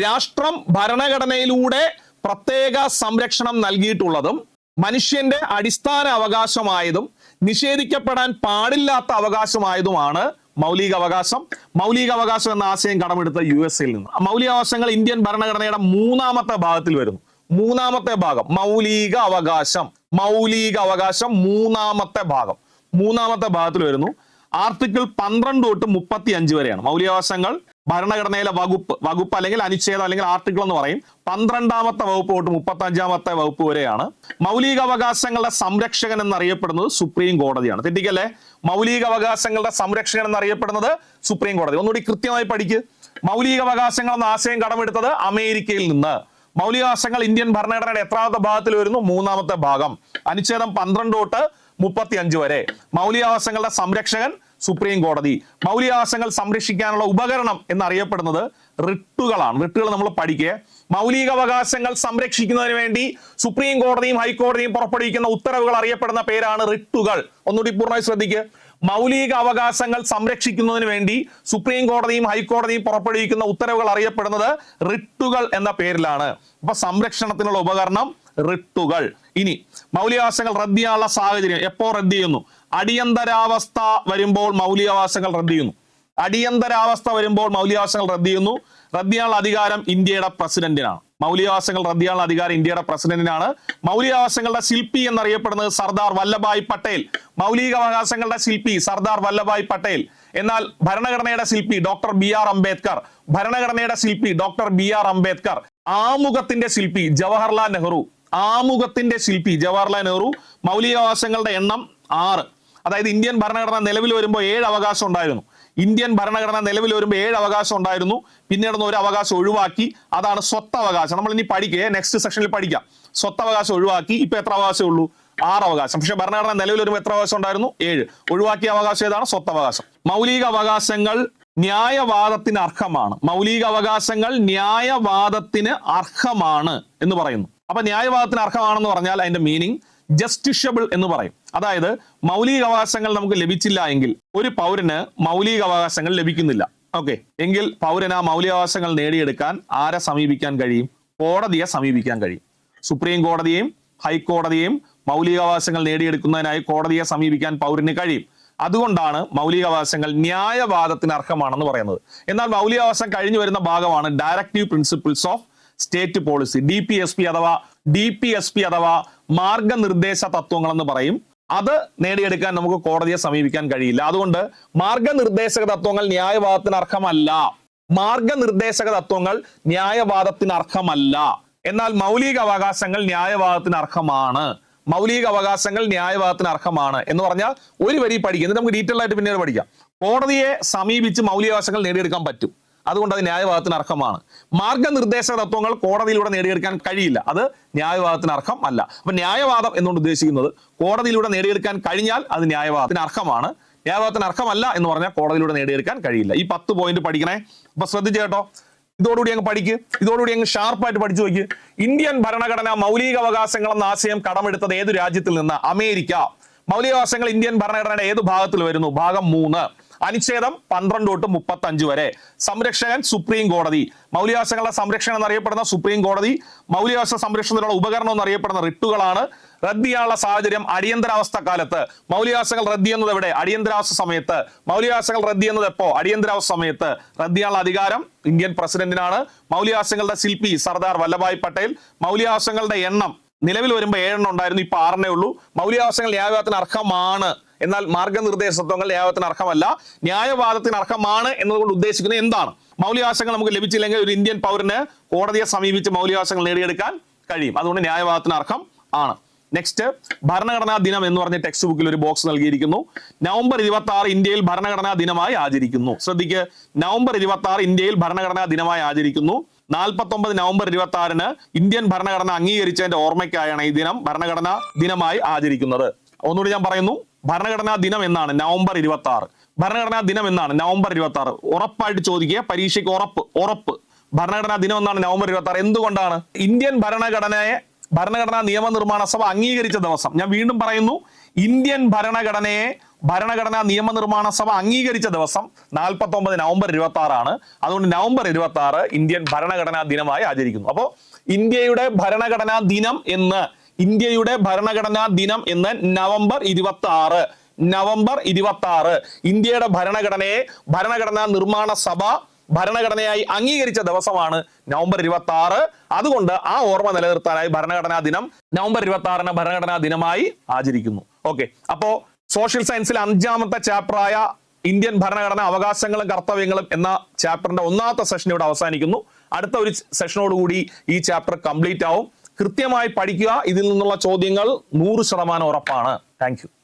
രാഷ്ട്രം ഭരണഘടനയിലൂടെ പ്രത്യേക സംരക്ഷണം നൽകിയിട്ടുള്ളതും മനുഷ്യന്റെ അടിസ്ഥാന അവകാശമായതും നിഷേധിക്കപ്പെടാൻ പാടില്ലാത്ത അവകാശമായതുമാണ് മൗലിക അവകാശം മൗലിക അവകാശം എന്ന ആശയം കടമെടുത്ത യു എസ് എയിൽ നിന്ന്. മൗലിക അവകാശങ്ങൾ ഇന്ത്യൻ ഭരണഘടനയുടെ മൂന്നാമത്തെ ഭാഗത്തിൽ വരുന്നു. മൂന്നാമത്തെ ഭാഗം മൗലിക അവകാശം മൗലിക അവകാശം മൂന്നാമത്തെ ഭാഗം. മൂന്നാമത്തെ ഭാഗത്തിൽ വരുന്നു. ആർട്ടിക്കിൾ പന്ത്രണ്ട് തൊട്ട് മുപ്പത്തി അഞ്ച് വരെയാണ്. മൗലികാവകാശങ്ങൾ ഭരണഘടനയിലെ വകുപ്പ് വകുപ്പ് അല്ലെങ്കിൽ അനുച്ഛേദം അല്ലെങ്കിൽ ആർട്ടിക്കിൾ എന്ന് പറയും. പന്ത്രണ്ടാമത്തെ വകുപ്പ് തൊട്ട് മുപ്പത്തി അഞ്ചാമത്തെ വകുപ്പ് വരെയാണ്. മൗലികാവകാശങ്ങളുടെ സംരക്ഷകൻ എന്നറിയപ്പെടുന്നത് സുപ്രീം കോടതിയാണ്. തെറ്റിക്കല്ലേ? മൗലികാവകാശങ്ങളുടെ സംരക്ഷകൻ എന്നറിയപ്പെടുന്നത് സുപ്രീം കോടതി. ഒന്നുകൂടി കൃത്യമായി പഠിക്ക്. മൗലികാവകാശങ്ങൾ എന്ന ആശയം കടമെടുത്തത് അമേരിക്കയിൽ നിന്ന്. മൗലികാവകാശങ്ങൾ ഇന്ത്യൻ ഭരണഘടനയുടെ എത്രാമത്തെ ഭാഗത്തിൽ വരുന്നു? മൂന്നാമത്തെ ഭാഗം. അനുച്ഛേദം പന്ത്രണ്ട് തൊട്ട് മുപ്പത്തി അഞ്ച് വരെ. മൗലികാവകാശങ്ങളുടെ സംരക്ഷകൻ സുപ്രീം കോടതി. മൗലികാവകാശങ്ങൾ സംരക്ഷിക്കാനുള്ള ഉപകരണം എന്നറിയപ്പെടുന്നത് റിട്ടുകളാണ്. റിട്ടുകൾ നമ്മൾ പഠിക്കുക. മൗലികാവകാശങ്ങൾ സംരക്ഷിക്കുന്നതിന് വേണ്ടി സുപ്രീം കോടതിയും ഹൈക്കോടതിയും പുറപ്പെടുവിക്കുന്ന ഉത്തരവുകൾ അറിയപ്പെടുന്ന പേരാണ് റിട്ടുകൾ. ഒന്നുകൂടി പൂർണമായി ശ്രദ്ധിക്കുക മൗലിക അവകാശങ്ങൾ സംരക്ഷിക്കുന്നതിന് വേണ്ടി സുപ്രീം കോടതിയും ഹൈക്കോടതിയും പുറപ്പെടുവിക്കുന്ന ഉത്തരവുകൾ അറിയപ്പെടുന്നത് റിട്ടുകൾ എന്ന പേരിലാണ്. അപ്പൊ സംരക്ഷണത്തിനുള്ള ഉപകരണം റിട്ടുകൾ. ഇനി മൗലികാവകാശങ്ങൾ റദ്ദ് ചെയ്യാനുള്ള സാഹചര്യം എപ്പോ റദ്ദ് ചെയ്യുന്നു? അടിയന്തരാവസ്ഥ വരുമ്പോൾ മൗലികാവകാശങ്ങൾ റദ്ദ് ചെയ്യുന്നു. അടിയന്തരാവസ്ഥ വരുമ്പോൾ മൗലികാവകാശങ്ങൾ റദ്ദ് ചെയ്യുന്നു. റദ്ദ് ചെയ്യാനുള്ള അധികാരം ഇന്ത്യയുടെ പ്രസിഡന്റിനാണ്. മൗലികാവകാശങ്ങൾ റദ്ദ് ചെയ്യാനുള്ള അധികാരം ഇന്ത്യയുടെ പ്രസിഡന്റിനാണ്. മൗലികാവകാശങ്ങളുടെ ശില്പി എന്നറിയപ്പെടുന്നത് സർദാർ വല്ലഭായ് പട്ടേൽ. മൗലികാവകാശങ്ങളുടെ ശില്പി സർദാർ വല്ലഭായ് പട്ടേൽ. എന്നാൽ ഭരണഘടനയുടെ ശില്പി ഡോക്ടർ ബി ആർ അംബേദ്കർ. ഭരണഘടനയുടെ ശില്പി ഡോക്ടർ ബി ആർ അംബേദ്കർ. ആമുഖത്തിന്റെ ശില്പി ജവഹർലാൽ നെഹ്റു. ആമുഖത്തിന്റെ ശില്പി ജവഹർലാൽ നെഹ്റു മൗലികാവകാശങ്ങളുടെ എണ്ണം ആറ്. അതായത് ഇന്ത്യൻ ഭരണഘടന നിലവിൽ വരുമ്പോൾ ഏഴ് അവകാശം ഉണ്ടായിരുന്നു. ഇന്ത്യൻ ഭരണഘടന നിലവിൽ വരുമ്പോൾ ഏഴ് അവകാശം ഉണ്ടായിരുന്നു. പിന്നീട് ഒരു അവകാശം ഒഴിവാക്കി. അതാണ് സ്വത്തവകാശം നമ്മൾ ഇനി പഠിക്കേ. നെക്സ്റ്റ് സെക്ഷനിൽ പഠിക്കാം. സ്വത്തവകാശം ഒഴിവാക്കി. ഇപ്പൊ എത്ര അവകാശമേ ഉള്ളൂ? ആറ് അവകാശം. പക്ഷെ ഭരണഘടന നിലവിൽ വരുമ്പോൾ എത്ര അവകാശം ഉണ്ടായിരുന്നു? ഏഴ്. ഒഴിവാക്കിയ അവകാശം ഏതാണ്? സ്വത്തവകാശം മൗലിക അവകാശങ്ങൾ ന്യായവാദത്തിന് അർഹമാണ്. മൗലിക അവകാശങ്ങൾ ന്യായവാദത്തിന് അർഹമാണ് എന്ന് പറയുന്നു. അപ്പൊ ന്യായവാദത്തിന് അർഹമാണെന്ന് പറഞ്ഞാൽ അതിന്റെ മീനിങ് ജസ്റ്റിഷ്യബിൾ എന്ന് പറയും. അതായത് മൗലിക അവകാശങ്ങൾ നമുക്ക് ലഭിച്ചില്ല എങ്കിൽ ഒരു പൗരന് മൗലിക അവകാശങ്ങൾ ലഭിക്കുന്നില്ല. ഓക്കെ എങ്കിൽ പൗരന് ആ മൗലികാവകാശങ്ങൾ നേടിയെടുക്കാൻ ആരെ സമീപിക്കാൻ കഴിയും? കോടതിയെ സമീപിക്കാൻ കഴിയും. സുപ്രീം കോടതിയെയും ഹൈക്കോടതിയെയും മൗലികാവകാശങ്ങൾ നേടിയെടുക്കുന്നതിനായി കോടതിയെ സമീപിക്കാൻ പൗരന് കഴിയും. അതുകൊണ്ടാണ് മൗലികാവകാശങ്ങൾ ന്യായവാദത്തിന് അർഹമാണെന്ന് പറയുന്നത്. എന്നാൽ മൗലികാവകാശം കഴിഞ്ഞു വരുന്ന ഭാഗമാണ് directive principles of state policy D P S P അഥവാ ഡി പി എസ് പി അഥവാ മാർഗനിർദ്ദേശ തത്വങ്ങൾ എന്ന് പറയും. അത് നേടിയെടുക്കാൻ നമുക്ക് കോടതിയെ സമീപിക്കാൻ കഴിയില്ല. അതുകൊണ്ട് മാർഗനിർദ്ദേശക തത്വങ്ങൾ ന്യായവാദത്തിന് അർഹമല്ല. മാർഗനിർദ്ദേശക തത്വങ്ങൾ ന്യായവാദത്തിന് അർഹമല്ല. എന്നാൽ മൗലിക അവകാശങ്ങൾ ന്യായവാദത്തിന് അർഹമാണ്. മൗലിക അവകാശങ്ങൾ ന്യായവാദത്തിന് അർഹമാണ് എന്ന് പറഞ്ഞാൽ ഒരു വരി പഠിക്കും നമുക്ക് ഡീറ്റെയിൽ ആയിട്ട് പിന്നീട് പഠിക്കാം. കോടതിയെ സമീപിച്ച് മൗലികാവകാശങ്ങൾ നേടിയെടുക്കാൻ പറ്റും. അതുകൊണ്ട് അത് ന്യായവാദത്തിന് അർഹമാണ്. മാർഗനിർദ്ദേശ തത്വങ്ങൾ കോടതിയിലൂടെ നേടിയെടുക്കാൻ കഴിയില്ല. അത് ന്യായവാദത്തിന് അർഹം അല്ല. അപ്പൊ ന്യായവാദം എന്നുകൊണ്ട് ഉദ്ദേശിക്കുന്നത് കോടതിയിലൂടെ നേടിയെടുക്കാൻ കഴിഞ്ഞാൽ അത് ന്യായവാദത്തിന് അർഹമാണ്. ന്യായവാദത്തിന് അർഹമല്ല എന്ന് പറഞ്ഞാൽ കോടതിയിലൂടെ നേടിയെടുക്കാൻ കഴിയില്ല. ഈ പത്ത് പോയിന്റ് പഠിക്കണേ. അപ്പൊ ശ്രദ്ധിച്ചു കേട്ടോ. ഇതോടുകൂടി അങ്ങ് പഠിക്ക്. ഇതോടുകൂടി അങ്ങ് ഷാർപ്പായിട്ട് പഠിച്ചു നോക്കി ഇന്ത്യൻ ഭരണഘടന മൗലിക അവകാശങ്ങൾ എന്ന ആശയം കടമെടുത്തത് ഏത് രാജ്യത്തിൽ നിന്ന്? അമേരിക്ക. മൗലികാവകാശങ്ങൾ ഇന്ത്യൻ ഭരണഘടനയുടെ ഏത് ഭാഗത്തിൽ വരുന്നു? ഭാഗം മൂന്ന്. അനുച്ഛേദം പന്ത്രണ്ട് തൊട്ട് മുപ്പത്തി അഞ്ച് വരെ. സംരക്ഷകൻ സുപ്രീം കോടതി. മൗലികാവകാശങ്ങളുടെ സംരക്ഷണം എന്നറിയപ്പെടുന്ന സുപ്രീം കോടതി. മൗലികാവകാശ സംരക്ഷണത്തിനുള്ള ഉപകരണം എന്നറിയപ്പെടുന്ന റിട്ടുകളാണ്. റദ്ദ് ചെയ്യാനുള്ള സാഹചര്യം അടിയന്തരാവസ്ഥ കാലത്ത് മൗലികാവകാശങ്ങൾ റദ്ദ് ചെയ്യുന്നത് എവിടെ? അടിയന്തരാവസ്ഥ സമയത്ത്. മൗലികാവകാശങ്ങൾ റദ്ദ് ചെയ്യുന്നത് എപ്പോ? അടിയന്തരാവസ്ഥ സമയത്ത്. റദ്ദ് ചെയ്യാനുള്ള അധികാരം ഇന്ത്യൻ പ്രസിഡന്റിനാണ്. മൗലികാവകാശങ്ങളുടെ ശില്പി സർദാർ വല്ലഭായ് പട്ടേൽ. മൗലികാവകാശങ്ങളുടെ എണ്ണം നിലവിൽ വരുമ്പോൾ ഏഴെണ്ണം ഉണ്ടായിരുന്നു ഇപ്പൊ ആറെണ്ണേ ഉള്ളൂ. മൗലികാവകാശങ്ങൾ ന്യായവാദത്തിന് അർഹമാണ്. എന്നാൽ മാർഗനിർദ്ദേശത്വങ്ങൾ ന്യായത്തിന് അർഹമല്ല ന്യായവാദത്തിന് അർഹമാണ് എന്നതുകൊണ്ട് ഉദ്ദേശിക്കുന്നത് എന്താണ്? മൗലികാവകാശങ്ങൾ നമുക്ക് ലഭിച്ചില്ലെങ്കിൽ ഒരു ഇന്ത്യൻ പൗരന് കോടതിയെ സമീപിച്ച് മൗലികാവകാശങ്ങൾ നേടിയെടുക്കാൻ കഴിയും. അതുകൊണ്ട് ന്യായവാദത്തിന് അർഹം ആണ്. നെക്സ്റ്റ് ഭരണഘടനാ ദിനം എന്ന് പറഞ്ഞ ടെക്സ്റ്റ് ബുക്കിൽ ഒരു ബോക്സ് നൽകിയിരിക്കുന്നു. നവംബർ ഇരുപത്തി ആറ് ഇന്ത്യയിൽ ഭരണഘടനാ ദിനമായി ആചരിക്കുന്നു. ശ്രദ്ധിക്ക് നവംബർ ഇരുപത്തി ആറ് ഇന്ത്യയിൽ ഭരണഘടനാ ദിനമായി ആചരിക്കുന്നു. നാൽപ്പത്തി ഒമ്പത് നവംബർ ഇരുപത്തി ആറിന് ഇന്ത്യൻ ഭരണഘടന അംഗീകരിച്ചതിന്റെ ഓർമ്മയ്ക്കായാണ് ഈ ദിനം ഭരണഘടനാ ദിനമായി ആചരിക്കുന്നത്. ഒന്നുകൂടി ഞാൻ പറയുന്നു. ഭരണഘടനാ ദിനം എന്നാണ് നവംബർ ഇരുപത്തി ആറ് ഭരണഘടനാ ദിനം എന്നാണ് നവംബർ ഇരുപത്തി ആറ് ഉറപ്പായിട്ട് ചോദിക്കുക പരീക്ഷയ്ക്ക് ഉറപ്പ് ഉറപ്പ്. ഭരണഘടനാ ദിനം എന്നാണ് നവംബർ ഇരുപത്തി ആറ് എന്തുകൊണ്ടാണ്? ഇന്ത്യൻ ഭരണഘടനയെ ഭരണഘടനാ നിയമനിർമ്മാണ സഭ അംഗീകരിച്ച ദിവസം. ഞാൻ വീണ്ടും പറയുന്നു ഇന്ത്യൻ ഭരണഘടനയെ ഭരണഘടനാ നിയമനിർമ്മാണ സഭ അംഗീകരിച്ച ദിവസം നാൽപ്പത്തി ഒമ്പത് നവംബർ ഇരുപത്തി ആറാണ് അതുകൊണ്ട് നവംബർ ഇരുപത്തി ആറ് ഇന്ത്യൻ ഭരണഘടനാ ദിനമായി ആചരിക്കുന്നു. അപ്പോൾ ഇന്ത്യയുടെ ഭരണഘടനാ ദിനം എന്ന് ഇന്ത്യയുടെ ഭരണഘടനാ ദിനം എന്ന് നവംബർ ഇരുപത്തി ആറ് നവംബർ ഇരുപത്തി ആറ് ഇന്ത്യയുടെ ഭരണഘടനയെ ഭരണഘടനാ നിർമ്മാണ സഭ ഭരണഘടനയായി അംഗീകരിച്ച ദിവസമാണ് നവംബർ ഇരുപത്തി ആറ് അതുകൊണ്ട് ആ ഓർമ്മ നിലനിർത്താനായി ഭരണഘടനാ ദിനം നവംബർ ഇരുപത്തി ആറിന് ഭരണഘടനാ ദിനമായി ആചരിക്കുന്നു. ഓക്കെ. അപ്പോ സോഷ്യൽ സയൻസിൽ അഞ്ചാമത്തെ ചാപ്റ്ററായ ഇന്ത്യൻ ഭരണഘടന അവകാശങ്ങളും കർത്തവ്യങ്ങളും എന്ന ചാപ്റ്ററിന്റെ ഒന്നാമത്തെ സെഷൻ ഇവിടെ അവസാനിക്കുന്നു. അടുത്ത ഒരു സെഷനോടുകൂടി ഈ ചാപ്റ്റർ കംപ്ലീറ്റ് ആവും കൃത്യമായി പഠിക്കുക. ഇതിൽ നിന്നുള്ള ചോദ്യങ്ങൾ നൂറ് ശതമാനം ഉറപ്പാണ്. താങ്ക്